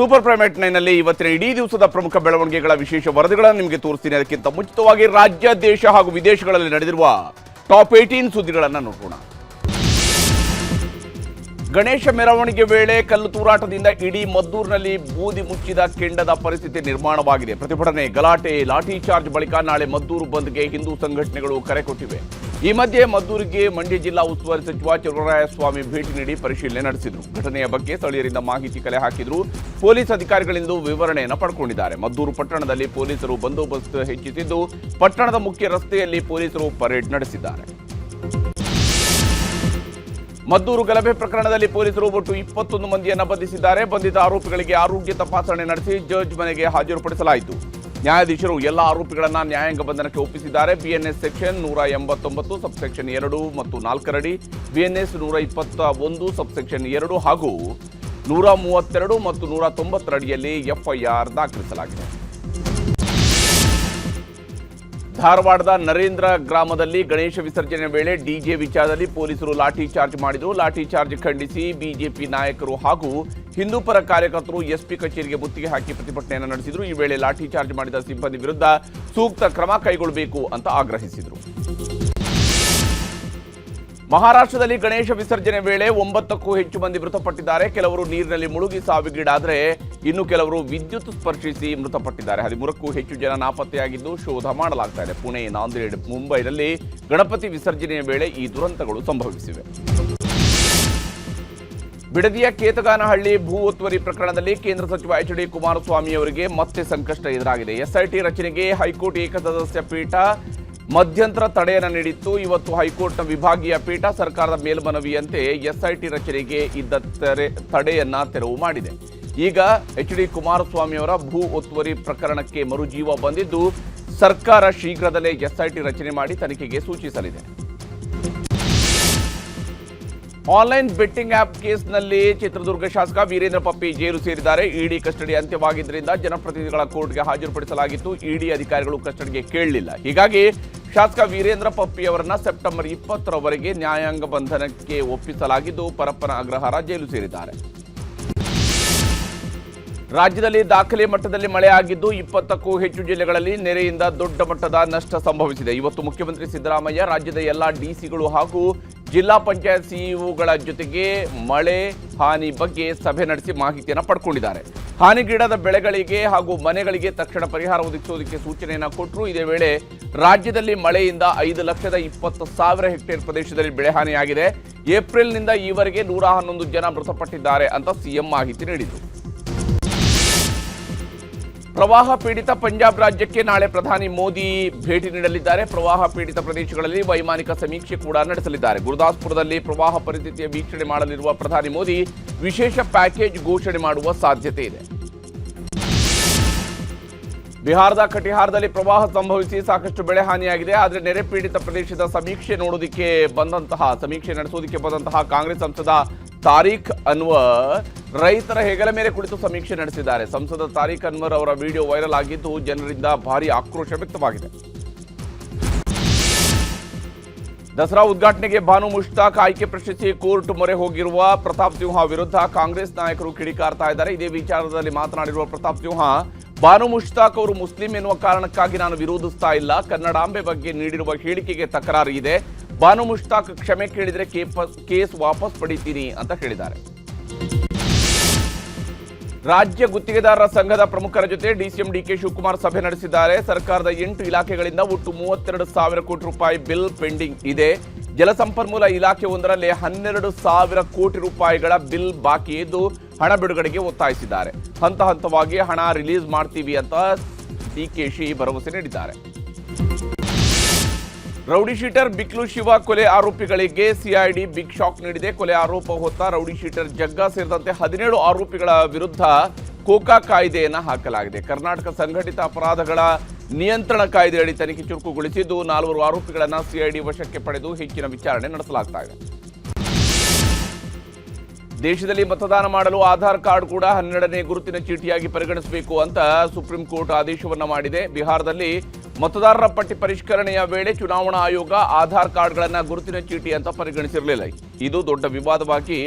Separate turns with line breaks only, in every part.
Super primate ನೈನಲ್ಲಿ ಇವತ್ತಿನ ಇಡೀ ದಿವಸದ ಪ್ರಮುಖ ಬೆಳವಣಿಗೆಗಳ ವಿಶೇಷ ವರದಿಗಳನ್ನು ನಿಮಗೆ ತೋರಿಸ್ತೀನಿ. ಅದಕ್ಕಿಂತ ಮುಂಚಿತವಾಗಿ ರಾಜ್ಯ, ದೇಶ ಹಾಗೂ ವಿದೇಶಗಳಲ್ಲಿ ನಡೆದಿರುವ ಟಾಪ್ ಏಯ್ಟೀನ್ ಸುದ್ದಿಗಳನ್ನು ನೋಡೋಣ ಗಣೇಶ ಮೆರವಣಿಗೆ ವೇಳೆ ಕಲ್ಲು ತೂರಾಟದಿಂದ ಇಡೀ ಮದ್ದೂರಿನಲ್ಲಿ ಬೂದಿ ಮುಚ್ಚಿದ ಕೆಂಡದ ಪರಿಸ್ಥಿತಿ ನಿರ್ಮಾಣವಾಗಿದೆ. ಪ್ರತಿಭಟನೆ, ಗಲಾಟೆ, ಲಾಠಿ ಚಾರ್ಜ್ ಬಳಿಕ ನಾಳೆ ಮದ್ದೂರು ಬಂದ್ಗೆ ಹಿಂದೂ ಸಂಘಟನೆಗಳು ಕರೆ ಕೊಟ್ಟಿವೆ. ಈ ಮಧ್ಯೆ ಮದ್ದೂರಿಗೆ ಮಂಡ್ಯ ಜಿಲ್ಲಾ ಉಸ್ತುವಾರಿ ಸಚಿವ ಚಲುವರಾಯಸ್ವಾಮಿ ಭೇಟಿ ನೀಡಿ ಪರಿಶೀಲನೆ ನಡೆಸಿದರು. ಘಟನೆಯ ಬಗ್ಗೆ ಸ್ಥಳೀಯರಿಂದ ಮಾಹಿತಿ ಕಲೆ ಹಾಕಿದ್ರು. ಪೊಲೀಸ್ ಅಧಿಕಾರಿಗಳಿಂದ ವಿವರಣೆಯನ್ನು ಪಡ್ಕೊಂಡಿದ್ದಾರೆ. ಮದ್ದೂರು ಪಟ್ಟಣದಲ್ಲಿ ಪೊಲೀಸರು ಬಂದೋಬಸ್ತ್ ಹೆಚ್ಚಿಸಿದ್ದು, ಪಟ್ಟಣದ ಮುಖ್ಯ ರಸ್ತೆಯಲ್ಲಿ ಪೊಲೀಸರು ಪರೇಡ್ ನಡೆಸಿದ್ದಾರೆ. ಮದ್ದೂರು ಗಲಭೆ ಪ್ರಕರಣದಲ್ಲಿ ಪೊಲೀಸರು ಒಟ್ಟು ಇಪ್ಪತ್ತೊಂದು ಮಂದಿಯನ್ನು ಬಂಧಿಸಿದ್ದಾರೆ. ಬಂಧಿತ ಆರೋಪಿಗಳಿಗೆ ಆರೋಗ್ಯ ತಪಾಸಣೆ ನಡೆಸಿ ಜಡ್ಜ್ ಮನೆಗೆ ಹಾಜರುಪಡಿಸಲಾಯಿತು. ನ್ಯಾಯಾಧೀಶರು ಎಲ್ಲ ಆರೋಪಿಗಳನ್ನು ನ್ಯಾಯಾಂಗ ಬಂಧನಕ್ಕೆ ಒಪ್ಪಿಸಿದ್ದಾರೆ. ಬಿಎನ್ಎಸ್ ಸೆಕ್ಷನ್ ನೂರ ಎಂಬತ್ತೊಂಬತ್ತು, ಸಬ್ಸೆಕ್ಷನ್ ಎರಡು ಮತ್ತು ನಾಲ್ಕರಡಿ ಬಿಎನ್ಎಸ್ ನೂರ ಇಪ್ಪತ್ತ ಒಂದು, ಸಬ್ಸೆಕ್ಷನ್ ಎರಡು ಹಾಗೂ ನೂರ ಮೂವತ್ತೆರಡು ಮತ್ತು ನೂರ ತೊಂಬತ್ತರಡಿಯಲ್ಲಿ ಎಫ್ಐಆರ್ ದಾಖಲಿಸಲಾಗಿದೆ. ಧಾರವಾಡದ ನರೇಂದ್ರ ಗ್ರಾಮದಲ್ಲಿ ಗಣೇಶ ವಿಸರ್ಜನೆ ವೇಳೆ ಡಿಜೆ ವಿಚಾರದಲ್ಲಿ ಪೊಲೀಸರು ಲಾಠಿ ಚಾರ್ಜ್ ಮಾಡಿದರು ಲಾಠಿ ಚಾರ್ಜ್ ಖಂಡಿಸಿ ಬಿಜೆಪಿ ನಾಯಕರು ಹಾಗೂ ಹಿಂದೂಪರ ಕಾರ್ಯಕರ್ತರು ಎಸ್ಪಿ ಕಚೇರಿಗೆ ಮುತ್ತಿಗೆ ಹಾಕಿ ಪ್ರತಿಭಟನೆಯನ್ನು ನಡೆಸಿದರು. ಈ ವೇಳೆ ಲಾಠಿ ಚಾರ್ಜ್ ಮಾಡಿದ ಸಿಬ್ಬಂದಿ ವಿರುದ್ಧ ಸೂಕ್ತ ಕ್ರಮ ಕೈಗೊಳ್ಳಬೇಕು ಅಂತ ಆಗ್ರಹಿಸಿದರು. ಮಹಾರಾಷ್ಟ್ರದಲ್ಲಿ ಗಣೇಶ ವಿಸರ್ಜನೆ ವೇಳೆ ಒಂಬತ್ತಕ್ಕೂ ಹೆಚ್ಚು ಮಂದಿ ಮೃತಪಟ್ಟಿದ್ದಾರೆ. ಕೆಲವರು ನೀರಿನಲ್ಲಿ ಮುಳುಗಿ ಸಾವಿಗೀಡಾದರೆ ಇನ್ನು ಕೆಲವರು ವಿದ್ಯುತ್ ಸ್ಪರ್ಶಿಸಿ ಮೃತಪಟ್ಟಿದ್ದಾರೆ. ಹದಿಮೂರಕ್ಕೂ ಹೆಚ್ಚು ಜನ ನಾಪತ್ತೆಯಾಗಿದ್ದು ಶೋಧ ಮಾಡಲಾಗ್ತಾ ಇದೆ. ಪುಣೆ ನಾಂದೇಡ್ ಮುಂಬೈನಲ್ಲಿ ಗಣಪತಿ ವಿಸರ್ಜನೆಯ ವೇಳೆ ಈ ದುರಂತಗಳು ಸಂಭವಿಸಿವೆ. ಬಿಡದಿಯ ಕೇತಗಾನಹಳ್ಳಿ ಭೂ ಒತ್ತುವರಿ ಪ್ರಕರಣದಲ್ಲಿ ಕೇಂದ್ರ ಸಚಿವ ಎಚ್ ಡಿ ಕುಮಾರಸ್ವಾಮಿ ಅವರಿಗೆ ಮತ್ತೆ ಸಂಕಷ್ಟ ಎದುರಾಗಿದೆ. ಎಸ್ಐಟಿ ರಚನೆಗೆ ಹೈಕೋರ್ಟ್ ಏಕಸದಸ್ಯ ಪೀಠ ಮಧ್ಯಂತರ ತಡೆಯನ್ನು ನೀಡಿತ್ತು. ಇವತ್ತು ಹೈಕೋರ್ಟ್ನ ವಿಭಾಗೀಯ ಪೀಠ ಸರ್ಕಾರದ ಮೇಲ್ಮನವಿಯಂತೆ ಎಸ್ಐಟಿ ರಚನೆಗೆ ಇದ್ದ ತೆರೆ, ತಡೆಯನ್ನ ತೆರವು ಮಾಡಿದೆ. ಈಗ ಎಚ್ ಡಿ ಕುಮಾರಸ್ವಾಮಿ ಅವರ ಭೂ ಒತ್ತುವರಿ ಪ್ರಕರಣಕ್ಕೆ ಮರುಜೀವ ಬಂದಿದ್ದು, ಸರ್ಕಾರ ಶೀಘ್ರದಲ್ಲೇ ಎಸ್ಐಟಿ ರಚನೆ ಮಾಡಿ ತನಿಖೆಗೆ ಸೂಚಿಸಲಿದೆ. ಆನ್ಲೈನ್ ಬೆಟ್ಟಿಂಗ್ ಆಪ್ ಕೇಸ್ನಲ್ಲಿ ಚಿತ್ರದುರ್ಗ ಶಾಸಕ ವೀರೇಂದ್ರ ಪಪ್ಪಿ ಜೈಲು ಸೇರಿದ್ದಾರೆ. ಇಡಿ ಕಸ್ಟಡಿ ಅಂತ್ಯವಾಗಿದ್ದರಿಂದ ಜನಪ್ರತಿನಿಧಿಗಳ ಕೋರ್ಟ್ಗೆ ಹಾಜರುಪಡಿಸಲಾಗಿತ್ತು. ಇಡಿ ಅಧಿಕಾರಿಗಳು ಕಸ್ಟಡಿಗೆ ಕೇಳಲಿಲ್ಲ. ಹೀಗಾಗಿ ಶಾಸಕ ವೀರೇಂದ್ರ ಪಪ್ಪಿ ಅವರನ್ನ ಸೆಪ್ಟೆಂಬರ್ ಇಪ್ಪತ್ತರವರೆಗೆ ನ್ಯಾಯಾಂಗ ಬಂಧನಕ್ಕೆ ಒಪ್ಪಿಸಲಾಗಿದ್ದು ಪರಪ್ಪನ ಅಗ್ರಹಾರ ಜೈಲು ಸೇರಿದ್ದಾರೆ. ರಾಜ್ಯದಲ್ಲಿ ದಾಖಲೆ ಮಟ್ಟದಲ್ಲಿ ಮಳೆಯಾಗಿದ್ದು ಇಪ್ಪತ್ತಕ್ಕೂ ಹೆಚ್ಚು ಜಿಲ್ಲೆಗಳಲ್ಲಿ ನೆರೆಯಿಂದ ದೊಡ್ಡ ಮಟ್ಟದ ನಷ್ಟ ಸಂಭವಿಸಿದೆ. ಇವತ್ತು ಮುಖ್ಯಮಂತ್ರಿ ಸಿದ್ದರಾಮಯ್ಯ ರಾಜ್ಯದ ಎಲ್ಲ ಡಿಸಿಗಳು ಹಾಗೂ ಜಿಲ್ಲಾ ಪಂಚಾಯತ್ ಸಿಇಒಗಳ ಜೊತೆಗೆ ಮಳೆ ಹಾನಿ ಬಗ್ಗೆ ಸಭೆ ನಡೆಸಿ ಮಾಹಿತಿಯನ್ನು ಪಡ್ಕೊಂಡಿದ್ದಾರೆ. ಹಾನಿಗೀಡಾದ ಬೆಳೆಗಳಿಗೆ ಹಾಗೂ ಮನೆಗಳಿಗೆ ತಕ್ಷಣ ಪರಿಹಾರ ಒದಗಿಸುವುದಕ್ಕೆ ಸೂಚನೆಯನ್ನು ಕೊಟ್ಟರು ಇದೇ ವೇಳೆ ರಾಜ್ಯದಲ್ಲಿ ಮಳೆಯಿಂದ ಐದು ಲಕ್ಷದ ಇಪ್ಪತ್ತು ಸಾವಿರ ಹೆಕ್ಟೇರ್ ಪ್ರದೇಶದಲ್ಲಿ ಬೆಳೆ ಹಾನಿಯಾಗಿದೆ. ಏಪ್ರಿಲ್ನಿಂದ ಈವರೆಗೆ ನೂರ ಹನ್ನೊಂದು ಜನ ಮೃತಪಟ್ಟಿದ್ದಾರೆ ಅಂತ ಸಿಎಂ ಮಾಹಿತಿ ನೀಡಿದರು ಪ್ರವಾಹ ಪೀಡಿತ ಪಂಜಾಬ್ ರಾಜ್ಯಕ್ಕೆ ನಾಳೆ ಪ್ರಧಾನಿ ಮೋದಿ ಭೇಟಿ ನೀಡಲಿದ್ದಾರೆ. ಪ್ರವಾಹ ಪೀಡಿತ ಪ್ರದೇಶಗಳಲ್ಲಿ ವೈಮಾನಿಕ ಸಮೀಕ್ಷೆ ಕೂಡ ನಡೆಸಲಿದ್ದಾರೆ. ಗುರುದಾಸ್ಪುರದಲ್ಲಿ ಪ್ರವಾಹ ಪರಿಸ್ಥಿತಿಯ ವೀಕ್ಷಣೆ ಮಾಡಲಿರುವ ಪ್ರಧಾನಿ ಮೋದಿ ವಿಶೇಷ ಪ್ಯಾಕೇಜ್ ಘೋಷಣೆ ಮಾಡುವ ಸಾಧ್ಯತೆ ಇದೆ. ಬಿಹಾರದ ಕಟಿಹಾರದಲ್ಲಿ ಪ್ರವಾಹ ಸಂಭವಿಸಿ ಸಾಕಷ್ಟು ಬೆಳೆ ಹಾನಿಯಾಗಿದೆ. ಆದರೆ ನೆರೆ ಪೀಡಿತ ಪ್ರದೇಶದ ಸಮೀಕ್ಷೆ ನೋಡೋದಕ್ಕೆ ಬಂದಂತಹ, ಸಮೀಕ್ಷೆ ನಡೆಸೋದಕ್ಕೆ ಬಂದಂತಹ ಕಾಂಗ್ರೆಸ್ ಸಂಸದ ತಾರೀಖ್ ಅನ್ವರ್ ರೈತರ ಹೆಗಲ ಮೇಲೆ ಕುಳಿತು ಸಮೀಕ್ಷೆ ನಡೆಸಿದ್ದಾರೆ. ಸಂಸದ ತಾರೀಖ್ ಅನ್ವರ್ ಅವರ ವಿಡಿಯೋ ವೈರಲ್ ಆಗಿದ್ದು ಜನರಿಂದ ಭಾರಿ ಆಕ್ರೋಶ ವ್ಯಕ್ತವಾಗಿದೆ. ದಸರಾ ಉದ್ಘಾಟನೆಗೆ ಭಾನು ಮುಷ್ತಾಕ್ ಆಯ್ಕೆ ಪ್ರಶ್ನಿಸಿ ಕೋರ್ಟ್ ಮೊರೆ ಹೋಗಿರುವ ಪ್ರತಾಪ್ ಸಿಂಹ ವಿರುದ್ಧ ಕಾಂಗ್ರೆಸ್ ನಾಯಕರು ಕಿಡಿಕಾರ್ತಾ ಇದ್ದಾರೆ. ಇದೇ ವಿಚಾರದಲ್ಲಿ ಮಾತನಾಡಿರುವ ಪ್ರತಾಪ್ ಸಿಂಹ, ಭಾನು ಮುಷ್ತಾಕ್ ಅವರು ಮುಸ್ಲಿಂ ಎನ್ನುವ ಕಾರಣಕ್ಕಾಗಿ ನಾನು ವಿರೋಧಿಸ್ತಾ ಇಲ್ಲ. ಕನ್ನಡಾಂಬೆ ಬಗ್ಗೆ ನೀಡಿರುವ ಹೇಳಿಕೆಗೆ ತಕರಾರು ಇದೆ. ಬಾನು ಮುಷ್ತಾಕ್ ಕ್ಷಮೆ ಕೇಳಿದರೆ ಕೇಸ್ ವಾಪಸ್ ಪಡಿತೀನಿ ಅಂತ ಹೇಳಿದ್ದಾರೆ. ರಾಜ್ಯ ಗುತ್ತಿಗೆದಾರರ ಸಂಘದ ಪ್ರಮುಖರ ಜೊತೆ ಡಿಸಿಎಂ ಡಿಕೆ ಶಿವಕುಮಾರ್ ಸಭೆ ನಡೆಸಿದ್ದಾರೆ. ಸರ್ಕಾರದ ಎಂಟು ಇಲಾಖೆಗಳಿಂದ ಒಟ್ಟು ಮೂವತ್ತೆರಡು ಸಾವಿರ ಕೋಟಿ ರೂಪಾಯಿ ಬಿಲ್ ಪೆಂಡಿಂಗ್ ಇದೆ. ಜಲಸಂಪನ್ಮೂಲ ಇಲಾಖೆ ಒಂದರಲ್ಲಿ ಹನ್ನೆರಡು ಸಾವಿರ ಕೋಟಿ ರೂಪಾಯಿಗಳ ಬಿಲ್ ಬಾಕಿ ಇದ್ದು ಹಣ ಬಿಡುಗಡೆಗೆ ಒತ್ತಾಯಿಸಿದ್ದಾರೆ. ಹಂತ ಹಂತವಾಗಿ ಹಣ ರಿಲೀಸ್ ಮಾಡ್ತೀವಿ ಅಂತ ಡಿಕೆಶಿ ಭರವಸೆ ನೀಡಿದ್ದಾರೆ. ರೌಡಿ ಶೀಟರ್ ಬಿಕ್ಲು ಶಿವ ಕೊಲೆ ಆರೋಪಿಗಳಿಗೆ ಸಿಐಡಿ ಬಿಗ್ ಶಾಕ್ ನೀಡಿದೆ. ಕೊಲೆ ಆರೋಪ ಹೊತ್ತ ರೌಡಿ ಶೀಟರ್ ಜಗ್ಗ ಸೇರಿದಂತೆ ಹದಿನೇಳು ಆರೋಪಿಗಳ ವಿರುದ್ಧ ಕೋಕಾ ಕಾಯ್ದೆಯನ್ನು ಹಾಕಲಾಗಿದೆ. ಕರ್ನಾಟಕ ಸಂಘಟಿತ ಅಪರಾಧಗಳ ನಿಯಂತ್ರಣ ಕಾಯ್ದೆಯಡಿ ತನಿಖೆ ಚುರುಕುಗೊಳಿಸಿದ್ದು, ನಾಲ್ವರು ಆರೋಪಿಗಳನ್ನು ಸಿಐಡಿ ವಶಕ್ಕೆ ಪಡೆದು ಹೆಚ್ಚಿನ ವಿಚಾರಣೆ ನಡೆಸಲಾಗ್ತಾ ಇದೆ. ದೇಶದಲ್ಲಿ ಮತದಾನ ಮಾಡಲು ಆಧಾರ್ ಕಾರ್ಡ್ ಕೂಡ ಹನ್ನೆರಡನೇ ಗುರುತಿನ ಚೀಟಿಯಾಗಿ ಪರಿಗಣಿಸಬೇಕು ಅಂತ ಸುಪ್ರೀಂ ಕೋರ್ಟ್ ಆದೇಶವನ್ನ ಮಾಡಿದೆ. ಬಿಹಾರದಲ್ಲಿ ಮತದಾರರ ಪಟ್ಟಿ ಪರಿಷ್ಕರಣೆಯ ವೇಳೆ ಚುನಾವಣಾ ಆಯೋಗ ಆಧಾರ್ ಕಾರ್ಡ್ಗಳನ್ನು ಗುರುತಿನ ಚೀಟಿ ಅಂತ ಪರಿಗಣಿಸಿರಲಿಲ್ಲ. ಇದು ದೊಡ್ಡ ವಿವಾದವಾಗಿ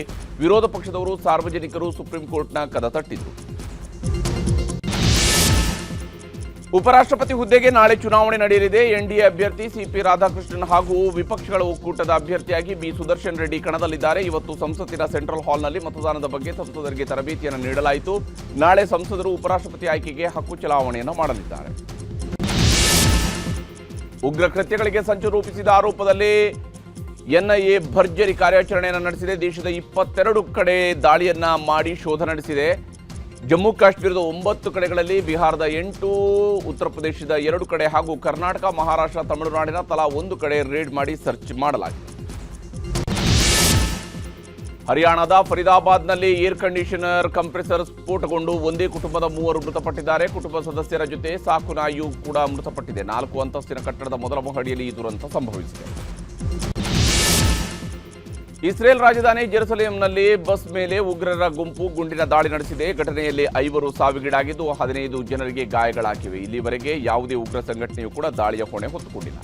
ವಿರೋಧ ಪಕ್ಷದವರು ಸಾರ್ವಜನಿಕರು ಸುಪ್ರೀಂ ಕೋರ್ಟ್ನ ಕದ ತಟ್ಟಿದ್ರು. ಉಪರಾಷ್ಟ್ರಪತಿ ಹುದ್ದೆಗೆ ನಾಳೆ ಚುನಾವಣೆ ನಡೆಯಲಿದೆ. ಎನ್ಡಿಎ ಅಭ್ಯರ್ಥಿ ಸಿಪಿ ರಾಧಾಕೃಷ್ಣನ್ ಹಾಗೂ ವಿಪಕ್ಷಗಳ ಒಕ್ಕೂಟದ ಅಭ್ಯರ್ಥಿಯಾಗಿ ಬಿ ಸುದರ್ಶನ್ ರೆಡ್ಡಿ ಕಣದಲ್ಲಿದ್ದಾರೆ. ಇವತ್ತು ಸಂಸತ್ತಿನ ಸೆಂಟ್ರಲ್ ಹಾಲ್ನಲ್ಲಿ ಮತದಾನದ ಬಗ್ಗೆ ಸಂಸದರಿಗೆ ತರಬೇತಿಯನ್ನು ನೀಡಲಾಯಿತು. ನಾಳೆ ಸಂಸದರು ಉಪರಾಷ್ಟ್ರಪತಿ ಆಯ್ಕೆಗೆ ಹಕ್ಕು ಚಲಾವಣೆಯನ್ನು ಮಾಡಲಿದ್ದಾರೆ. ಉಗ್ರ ಕೃತ್ಯಗಳಿಗೆ ಸಂಚು ರೂಪಿಸಿದ ಆರೋಪದಲ್ಲಿ ಎನ್ಐಎ ಭರ್ಜರಿ ಕಾರ್ಯಾಚರಣೆಯನ್ನು ನಡೆಸಿದೆ. ದೇಶದ ಇಪ್ಪತ್ತೆರಡು ಕಡೆ ದಾಳಿಯನ್ನ ಮಾಡಿ ಶೋಧ ನಡೆಸಿದೆ. ಜಮ್ಮು ಕಾಶ್ಮೀರದ ಒಂಬತ್ತು ಕಡೆಗಳಲ್ಲಿ ಬಿಹಾರದ ಎಂಟು, ಉತ್ತರ ಪ್ರದೇಶದ ಎರಡು ಕಡೆ ಹಾಗೂ ಕರ್ನಾಟಕ, ಮಹಾರಾಷ್ಟ್ರ, ತಮಿಳುನಾಡಿನ ತಲಾ ಒಂದು ಕಡೆ ರೇಡ್ ಮಾಡಿ ಸರ್ಚ್ ಮಾಡಲಾಗಿದೆ. ಹರಿಯಾಣದ ಫರೀದಾಬಾದ್ನಲ್ಲಿ ಏರ್ ಕಂಡೀಷನರ್, ಕಂಪ್ರೆಸರ್ ಸ್ಫೋಟಗೊಂಡು ಒಂದೇ ಕುಟುಂಬದ ಮೂವರು ಮೃತಪಟ್ಟಿದ್ದಾರೆ. ಕುಟುಂಬ ಸದಸ್ಯರ ಜೊತೆ ಸಾಕು ನಾಯಿಯು ಕೂಡ ಮೃತಪಟ್ಟಿದೆ. ನಾಲ್ಕು ಅಂತಸ್ತಿನ ಕಟ್ಟಡದ ಮೊದಲ ಮಹಡಿಯಲ್ಲಿ ಈ ದುರಂತ ಸಂಭವಿಸಿದೆ. ಇಸ್ರೇಲ್ ರಾಜಧಾನಿ ಜೆರುಸಲೇಂನಲ್ಲಿ ಬಸ್ ಮೇಲೆ ಉಗ್ರರ ಗುಂಪು ಗುಂಡಿನ ದಾಳಿ ನಡೆಸಿದೆ. ಘಟನೆಯಲ್ಲಿ ಐವರು ಸಾವಿಗೀಡಾಗಿದ್ದು, ಹದಿನೈದು ಜನರಿಗೆ ಗಾಯಗಳಾಗಿವೆ. ಇಲ್ಲಿವರೆಗೆ ಯಾವುದೇ ಉಗ್ರ ಸಂಘಟನೆಯೂ ಕೂಡ ದಾಳಿಯ ಹೊಣೆ ಹೊತ್ತುಕೊಂಡಿಲ್ಲ.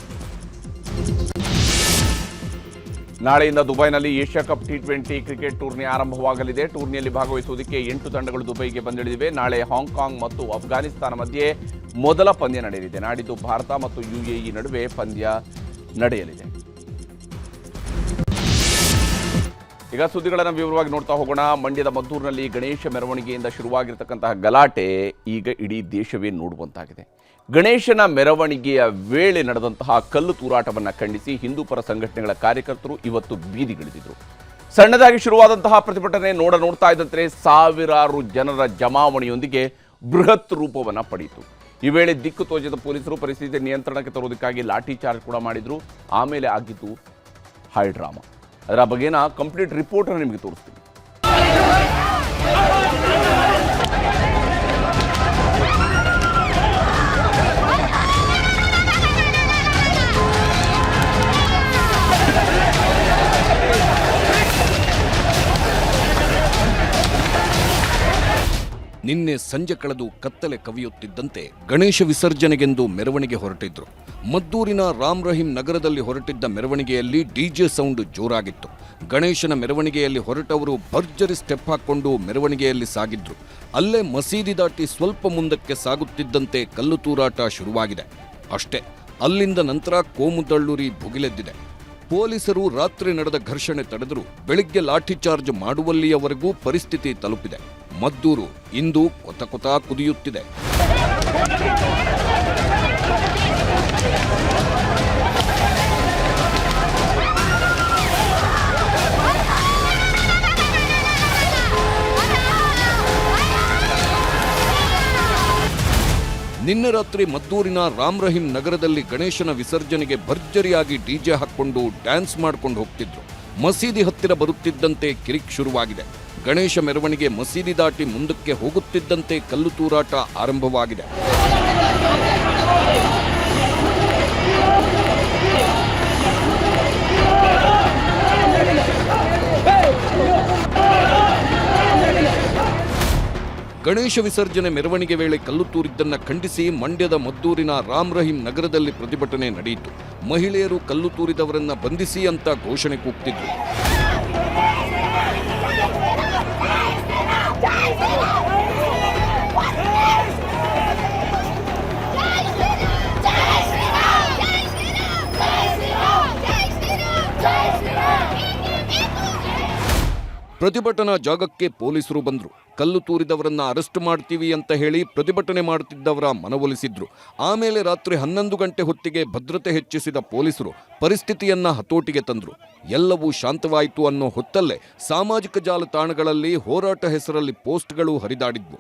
ನಾಳೆಯಿಂದ ದುಬೈನಲ್ಲಿ Asia cup T twenty cricket tourney ಆರಂಭವಾಗಲಿದೆ. ಟೂರ್ನಿಯಲ್ಲಿ ಭಾಗವಹಿಸುವುದಕ್ಕೆ ಎಂಟು ತಂಡಗಳು ದುಬೈಗೆ ಬಂದಿಳಿದಿವೆ. ನಾಳೆ ಹಾಂಗ್ಕಾಂಗ್ ಮತ್ತು ಅಫ್ಘಾನಿಸ್ತಾನ ಮಧ್ಯೆ ಮೊದಲ ಪಂದ್ಯ ನಡೆಯಲಿದೆ. ನಾಡಿದ್ದು ಭಾರತ ಮತ್ತು ಯುಎಇ ನಡುವೆ ಪಂದ್ಯ ನಡೆಯಲಿದೆ. ಈಗ ಸುದ್ದಿಗಳನ್ನು ವಿವರವಾಗಿ ನೋಡ್ತಾ ಹೋಗೋಣ. ಮಂಡ್ಯದ ಮದ್ದೂರಿನಲ್ಲಿ ಗಣೇಶ ಮೆರವಣಿಗೆಯಿಂದ ಶುರುವಾಗಿರ್ತಕ್ಕಂತಹ ಗಲಾಟೆ ಈಗ ಇಡೀ ದೇಶವೇ ನೋಡುವಂತಾಗಿದೆ. ಗಣೇಶನ ಮೆರವಣಿಗೆಯ ವೇಳೆ ನಡೆದಂತಹ ಕಲ್ಲು ತೂರಾಟವನ್ನು ಖಂಡಿಸಿ ಹಿಂದೂ ಪರ ಸಂಘಟನೆಗಳ ಕಾರ್ಯಕರ್ತರು ಇವತ್ತು ಬೀದಿಗಿಳಿದಿದ್ರು. ಸಣ್ಣದಾಗಿ ಶುರುವಾದಂತಹ ಪ್ರತಿಭಟನೆ ನೋಡ ನೋಡ್ತಾ ಇದ್ದಂತೆ ಸಾವಿರಾರು ಜನರ ಜಮಾವಣೆಯೊಂದಿಗೆ ಬೃಹತ್ ರೂಪವನ್ನು ಪಡೆಯಿತು ಈ ವೇಳೆ ದಿಕ್ಕು ತೋಚದ ಪೊಲೀಸರು ಪರಿಸ್ಥಿತಿ ನಿಯಂತ್ರಣಕ್ಕೆ ತರುವುದಕ್ಕಾಗಿ ಲಾಠಿ ಚಾರ್ಜ್ ಕೂಡ ಮಾಡಿದ್ರು. ಆಮೇಲೆ ಆಗಿದ್ದು ಹೈ ಡ್ರಾಮಾ ಅದರ ಬಗ್ಗೆನ ಕಂಪ್ಲೀಟ್ ರಿಪೋರ್ಟ್ ನಿಮಗೆ ತೋರಿಸ್ತೀನಿ.
ನಿನ್ನೆ ಸಂಜೆ ಕಳೆದು ಕತ್ತಲೆ ಕವಿಯುತ್ತಿದ್ದಂತೆ ಗಣೇಶ ವಿಸರ್ಜನೆಗೆಂದು ಮೆರವಣಿಗೆ ಹೊರಟಿದ್ರು. ಮದ್ದೂರಿನ ರಾಮ್ ರಹೀಂ ನಗರದಲ್ಲಿ ಹೊರಟಿದ್ದ ಮೆರವಣಿಗೆಯಲ್ಲಿ ಡಿಜೆ ಸೌಂಡ್ ಜೋರಾಗಿತ್ತು. ಗಣೇಶನ ಮೆರವಣಿಗೆಯಲ್ಲಿ ಹೊರಟವರು ಭರ್ಜರಿ ಸ್ಟೆಪ್ ಹಾಕೊಂಡು ಮೆರವಣಿಗೆಯಲ್ಲಿ ಸಾಗಿದ್ರು. ಅಲ್ಲೇ ಮಸೀದಿ ದಾಟಿ ಸ್ವಲ್ಪ ಮುಂದಕ್ಕೆ ಸಾಗುತ್ತಿದ್ದಂತೆ ಕಲ್ಲು ತೂರಾಟ ಶುರುವಾಗಿದೆ. ಅಷ್ಟೇ, ಅಲ್ಲಿಂದ ನಂತರ ಕೋಮುದಳ್ಳೂರಿ ಭುಗಿಲೆದ್ದಿದೆ. ಪೊಲೀಸರು ರಾತ್ರಿ ನಡೆದ ಘರ್ಷಣೆ ತಡೆದರೂ ಬೆಳಿಗ್ಗೆ ಲಾಠಿ ಚಾರ್ಜ್ ಮಾಡುವಲ್ಲಿಯವರೆಗೂ ಪರಿಸ್ಥಿತಿ ತಲುಪಿದೆ. ಮದ್ದೂರು ಇಂದು ಕೊತ ಕೊತ ಕುದಿಯುತ್ತಿದೆ. ನಿನ್ನೆ ರಾತ್ರಿ ಮದ್ದೂರಿನ ರಾಮ್ ರಹೀಂ ನಗರದಲ್ಲಿ ಗಣೇಶನ ವಿಸರ್ಜನೆಗೆ ಭರ್ಜರಿಯಾಗಿ ಡಿಜೆ ಹಾಕ್ಕೊಂಡು ಡ್ಯಾನ್ಸ್ ಮಾಡ್ಕೊಂಡು ಹೋಗ್ತಿದ್ರು. ಮಸೀದಿ ಹತ್ತಿರ ಬರುತ್ತಿದ್ದಂತೆ ಕಿರಿಕ್ ಶುರುವಾಗಿದೆ. ಗಣೇಶ ಮೆರವಣಿಗೆ ಮಸೀದಿ ದಾಟಿ ಮುಂದಕ್ಕೆ ಹೋಗುತ್ತಿದ್ದಂತೆ ಕಲ್ಲು ತೂರಾಟ ಆರಂಭವಾಗಿದೆ. ಗಣೇಶ ವಿಸರ್ಜನೆ ಮೆರವಣಿಗೆ ವೇಳೆ ಕಲ್ಲು ತೂರಿದ್ದನ್ನು ಖಂಡಿಸಿ ಮಂಡ್ಯದ ಮದ್ದೂರಿನ ರಾಮ್ ರಹೀಂ ನಗರದಲ್ಲಿ ಪ್ರತಿಭಟನೆ ನಡೆಯಿತು. ಮಹಿಳೆಯರು ಕಲ್ಲು ತೂರಿದವರನ್ನ ಬಂಧಿಸಿ ಅಂತ ಘೋಷಣೆ ಕೂಗ್ತಿದ್ರು. ಪ್ರತಿಭಟನಾ ಜಾಗಕ್ಕೆ ಪೊಲೀಸರು ಬಂದರು. ಕಲ್ಲು ತೂರಿದವರನ್ನ ಅರೆಸ್ಟ್ ಮಾಡ್ತೀವಿ ಅಂತ ಹೇಳಿ ಪ್ರತಿಭಟನೆ ಮಾಡುತ್ತಿದ್ದವರ ಮನವೊಲಿಸಿದ್ರು. ಆಮೇಲೆ ರಾತ್ರಿ ಹನ್ನೊಂದು ಗಂಟೆ ಹೊತ್ತಿಗೆ ಭದ್ರತೆ ಹೆಚ್ಚಿಸಿದ ಪೊಲೀಸರು ಪರಿಸ್ಥಿತಿಯನ್ನ ಹತೋಟಿಗೆ ತಂದರು. ಎಲ್ಲವೂ ಶಾಂತವಾಯಿತು ಅನ್ನೋ ಹೊತ್ತಲ್ಲೇ ಸಾಮಾಜಿಕ ಜಾಲತಾಣಗಳಲ್ಲಿ ಹೋರಾಟ ಹೆಸರಲ್ಲಿ ಪೋಸ್ಟ್ಗಳು ಹರಿದಾಡಿದ್ವು.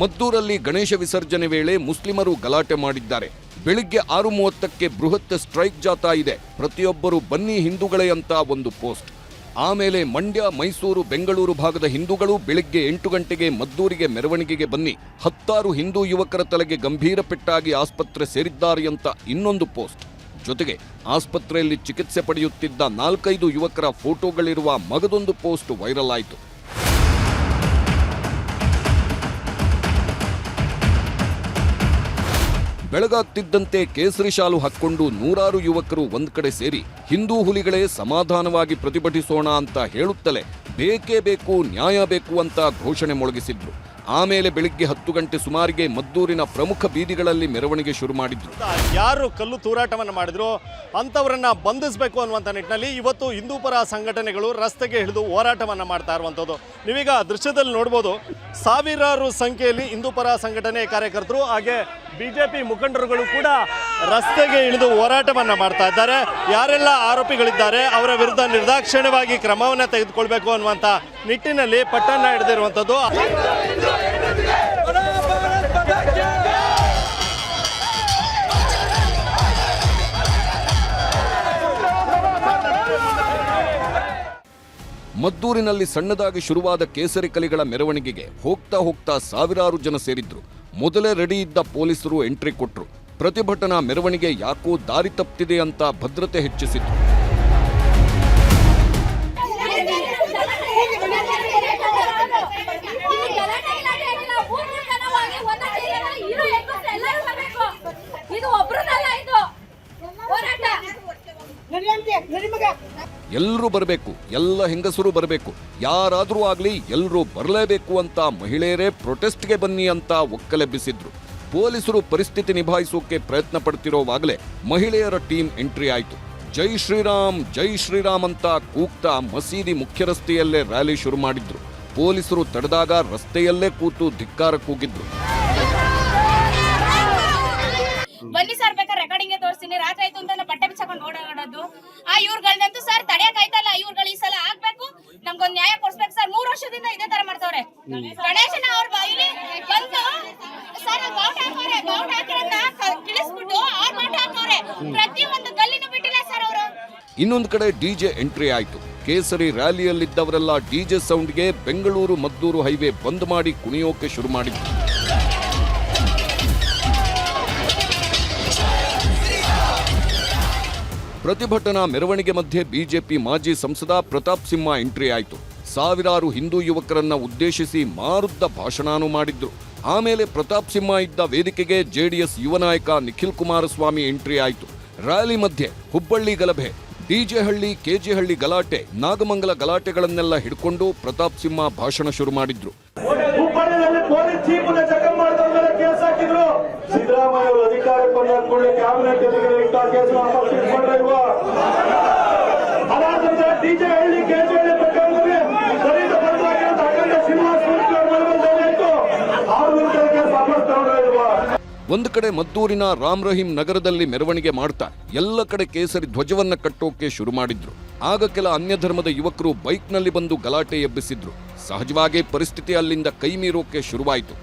ಮದ್ದೂರಲ್ಲಿ ಗಣೇಶ ವಿಸರ್ಜನೆ ವೇಳೆ ಮುಸ್ಲಿಮರು ಗಲಾಟೆ ಮಾಡಿದ್ದಾರೆ. ಬೆಳಿಗ್ಗೆ ಆರು ಮೂವತ್ತಕ್ಕೆ ಬೃಹತ್ ಸ್ಟ್ರೈಕ್ ಜಾಥಾ ಇದೆ. ಪ್ರತಿಯೊಬ್ಬರು ಬನ್ನಿ ಹಿಂದೂಗಳೇ ಅಂತ ಒಂದು ಪೋಸ್ಟ್. ಆಮೇಲೆ ಮಂಡ್ಯ, ಮೈಸೂರು, ಬೆಂಗಳೂರು ಭಾಗದ ಹಿಂದೂಗಳು ಬೆಳಿಗ್ಗೆ ಎಂಟು ಗಂಟೆಗೆ ಮದ್ದೂರಿಗೆ ಮೆರವಣಿಗೆಗೆ ಬನ್ನಿ. ಹತ್ತಾರು ಹಿಂದೂ ಯುವಕರ ತಲೆಗೆ ಗಂಭೀರ ಪೆಟ್ಟಾಗಿ ಆಸ್ಪತ್ರೆ ಸೇರಿದ್ದಾರೆ ಅಂತ ಇನ್ನೊಂದು ಪೋಸ್ಟ್. ಜೊತೆಗೆ ಆಸ್ಪತ್ರೆಯಲ್ಲಿ ಚಿಕಿತ್ಸೆ ಪಡೆಯುತ್ತಿದ್ದ ನಾಲ್ಕೈದು ಯುವಕರ ಫೋಟೋಗಳಿರುವ ಮಗದೊಂದು ಪೋಸ್ಟ್ ವೈರಲ್ ಆಯಿತು. ಬೆಳಗಾಗ್ತಿದ್ದಂತೆ ಕೇಸರಿ ಶಾಲು ಹಾಕ್ಕೊಂಡು ನೂರಾರು ಯುವಕರು ಒಂದ್ ಕಡೆ ಸೇರಿ ಹಿಂದೂ ಹುಲಿಗಳೇ ಸಮಾಧಾನವಾಗಿ ಪ್ರತಿಭಟಿಸೋಣ ಅಂತ ಹೇಳುತ್ತಲೇ ಬೇಕೇ ಬೇಕು, ನ್ಯಾಯ ಬೇಕು ಅಂತ ಘೋಷಣೆ ಮೊಳಗಿಸಿದ್ರು. ಆಮೇಲೆ ಬೆಳಿಗ್ಗೆ ಹತ್ತು ಗಂಟೆ ಸುಮಾರಿಗೆ ಮದ್ದೂರಿನ ಪ್ರಮುಖ ಬೀದಿಗಳಲ್ಲಿ ಮೆರವಣಿಗೆ ಶುರು ಮಾಡಿದ್ರು.
ಯಾರು ಕಲ್ಲು ತೂರಾಟವನ್ನು ಮಾಡಿದ್ರು, ಅಂಥವರನ್ನ ಬಂಧಿಸಬೇಕು ಅನ್ನುವಂಥ ನಿಟ್ಟಿನಲ್ಲಿ ಇವತ್ತು ಹಿಂದೂಪರ ಸಂಘಟನೆಗಳು ರಸ್ತೆಗೆ ಇಳಿದು ಹೋರಾಟವನ್ನು ಮಾಡ್ತಾ ಇರುವಂಥದ್ದು. ನೀವೀಗ ದೃಶ್ಯದಲ್ಲಿ ನೋಡ್ಬೋದು, ಸಾವಿರಾರು ಸಂಖ್ಯೆಯಲ್ಲಿ ಹಿಂದೂಪರ ಸಂಘಟನೆ ಕಾರ್ಯಕರ್ತರು ಹಾಗೆ ಬಿ ಜೆ ಪಿ ಮುಖಂಡರುಗಳು ಕೂಡ ರಸ್ತೆಗೆ ಇಳಿದು ಹೋರಾಟವನ್ನು ಮಾಡ್ತಾ ಇದ್ದಾರೆ. ಯಾರೆಲ್ಲ ಆರೋಪಿಗಳಿದ್ದಾರೆ, ಅವರ ವಿರುದ್ಧ ನಿರ್ದಾಕ್ಷಿಣ್ಯವಾಗಿ ಕ್ರಮವನ್ನು ತೆಗೆದುಕೊಳ್ಬೇಕು ಅನ್ನುವಂಥ ನಿಟ್ಟಿನಲ್ಲಿ ಪಟ್ಟಣ ಹಿಡಿದಿರುವಂಥದ್ದು.
ಮದ್ದೂರಿನಲ್ಲಿ ಸಣ್ಣದಾಗಿ ಶುರುವಾದ ಕೇಸರಿ ಕಲಿಗಳ ಮೆರವಣಿಗೆಗೆ ಹೋಗ್ತಾ ಹೋಗ್ತಾ ಸಾವಿರಾರು ಜನ ಸೇರಿದ್ರು. ಮೊದಲೇ ರೆಡಿ ಇದ್ದ ಪೊಲೀಸರು ಎಂಟ್ರಿ ಕೊಟ್ಟರು ಪ್ರತಿಭಟನಾ ಮೆರವಣಿಗೆ ಯಾಕೋ ದಾರಿ ತಪ್ಪಿದೆ ಅಂತ ಭದ್ರತೆ ಹೆಚ್ಚಿಸಿತು
ಇದು ಒಬ್ರದಲ್ಲ ಇದು. ಹೋರಾಟ.
ಎಲ್ಲರೂ ಬರಬೇಕು, ಎಲ್ಲ ಹೆಂಗಸರು ಬರಬೇಕು. ಯಾರಾದರೂ ಆಗಲಿ ಎಲ್ಲರೂ ಬರಲೇಬೇಕು ಅಂತ ಮಹಿಳೆಯರೇ ಪ್ರೊಟೆಸ್ಟ್ಗೆ ಬನ್ನಿ ಅಂತ ಒಕ್ಕಲೆಬ್ಬಿಸಿದ್ರು ಪೊಲೀಸರು ಪರಿಸ್ಥಿತಿ ನಿಭಾಯಿಸೋಕೆ ಪ್ರಯತ್ನ ಪಡ್ತಿರೋವಾಗಲೇ ಮಹಿಳೆಯರ ಟೀಮ್ ಎಂಟ್ರಿ ಆಯಿತು. ಜೈ ಶ್ರೀರಾಮ್ ಜೈ ಶ್ರೀರಾಮ್ ಅಂತ ಕೂಗ್ತಾ ಮಸೀದಿ ಮುಖ್ಯ ರಸ್ತೆಯಲ್ಲೇ ರ್ಯಾಲಿ ಶುರು ಮಾಡಿದ್ರು. ಪೊಲೀಸರು ತಡೆದಾಗ ರಸ್ತೆಯಲ್ಲೇ ಕೂತು ಧಿಕ್ಕಾರ ಕೂಗಿದ್ರು
ಬನ್ನಿ ಸರ್ ಬೇಕಾ ರೆಕಾರ್ಡಿಂಗ್ ತೋರಿಸ್ತೀನಿ. ರಾತ್ರಿ ಆಯ್ತು ಅಂತ ಬಟ್ಟೆ ಓಡಾಡೋದು. ಆ ಇವ್ರುಗಳ್ದಂತೂ ಸರ್ ತಡೆಯಕ್ ಆಯ್ತಲ್ಲ, ಇವ್ರುಗಳು ಈ ಸಲ ಆಗ್ಬೇಕು. ನಮ್ಗೊಂದ್ ನ್ಯಾಯ ಕೊಡ್ಸ್ಬೇಕು ಸರ್. ಮೂರ್ ವರ್ಷದಿಂದ ಇದೇ ತರ ಮಾಡ್ತವ್ರೆ. ಗಣೇಶನ ಅವ್ರ ಬಾಯಿಲಿ ಬಂದು ಸರ್ ಬಾವುಟ ಹಾಕೋರೆ ಬಾವುಟ ಹಾಕಿರೋದ್ನ ಕಿಳಿಸ್ಬಿಟ್ಟು ಅವ್ರ ಬಾವುಟ ಹಾಕೋರೆ. ಪ್ರತಿ ಒಂದು ಗಲ್ಲಿನೂ ಬಿಟ್ಟಿಲ್ಲ ಸರ್ ಅವರು.
ಇನ್ನೊಂದು ಕಡೆ ಡಿಜೆ ಎಂಟ್ರಿ ಆಯ್ತು. ಕೇಸರಿ ರ್ಯಾಲಿಯಲ್ಲಿದ್ದವರೆಲ್ಲ ಡಿಜೆ ಸೌಂಡ್ಗೆ ಬೆಂಗಳೂರು ಮದ್ದೂರು ಹೈವೇ ಬಂದ್ ಮಾಡಿ ಕುಣಿಯೋಕೆ ಶುರು ಮಾಡಿದ್ರು. ಪ್ರತಿಭಟನಾ ಮೆರವಣಿಗೆ ಮಧ್ಯೆ ಬಿಜೆಪಿ ಮಾಜಿ ಸಂಸದ ಪ್ರತಾಪ್ ಸಿಂಹ ಎಂಟ್ರಿ ಆಯಿತು. ಸಾವಿರಾರು ಹಿಂದೂ ಯುವಕರನ್ನ ಉದ್ದೇಶಿಸಿ ಮಾರುದ್ದ ಭಾಷಣಾನು ಮಾಡಿದ್ರು. ಆಮೇಲೆ ಪ್ರತಾಪ್ ಸಿಂಹ ಇದ್ದ ವೇದಿಕೆಗೆ ಜೆಡಿಎಸ್ ಯುವ ನಾಯಕ ನಿಖಿಲ್ ಕುಮಾರಸ್ವಾಮಿ ಎಂಟ್ರಿ ಆಯಿತು. ರ್ಯಾಲಿ ಮಧ್ಯೆ ಹುಬ್ಬಳ್ಳಿ ಗಲಭೆ, ಡಿಜೆಹಳ್ಳಿ ಹಳ್ಳಿ ಕೆಜೆ ಹಳ್ಳಿ ಗಲಾಟೆ, ನಾಗಮಂಗಲ ಗಲಾಟೆಗಳನ್ನೆಲ್ಲ ಹಿಡ್ಕೊಂಡು ಪ್ರತಾಪ್ ಸಿಂಹ ಭಾಷಣ ಶುರು ಮಾಡಿದ್ರು.
ಸಿದ್ದರಾಮಯ್ಯ ಅವರು ಅಧಿಕಾರಕ್ಕೆ ಕ್ಯಾಬಿನೆಟ್
ಒಂದು ಕಡೆ ಮದ್ದೂರಿನ ರಾಮ್ ರಹೀಂ ನಗರದಲ್ಲಿ ಮೆರವಣಿಗೆ ಮಾಡ್ತಾ ಎಲ್ಲ ಕಡೆ ಕೇಸರಿ ಧ್ವಜವನ್ನ ಕಟ್ಟೋಕೆ ಶುರು ಮಾಡಿದ್ರು. ಆಗ ಕೆಲ ಅನ್ಯ ಧರ್ಮದ ಯುವಕರು ಬೈಕ್ನಲ್ಲಿ ಬಂದು ಗಲಾಟೆ ಎಬ್ಬಿಸಿದ್ರು. ಸಹಜವಾಗಿ ಪರಿಸ್ಥಿತಿ ಅಲ್ಲಿಂದ ಕೈ ಮೀರೋಕೆ ಶುರುವಾಯಿತು.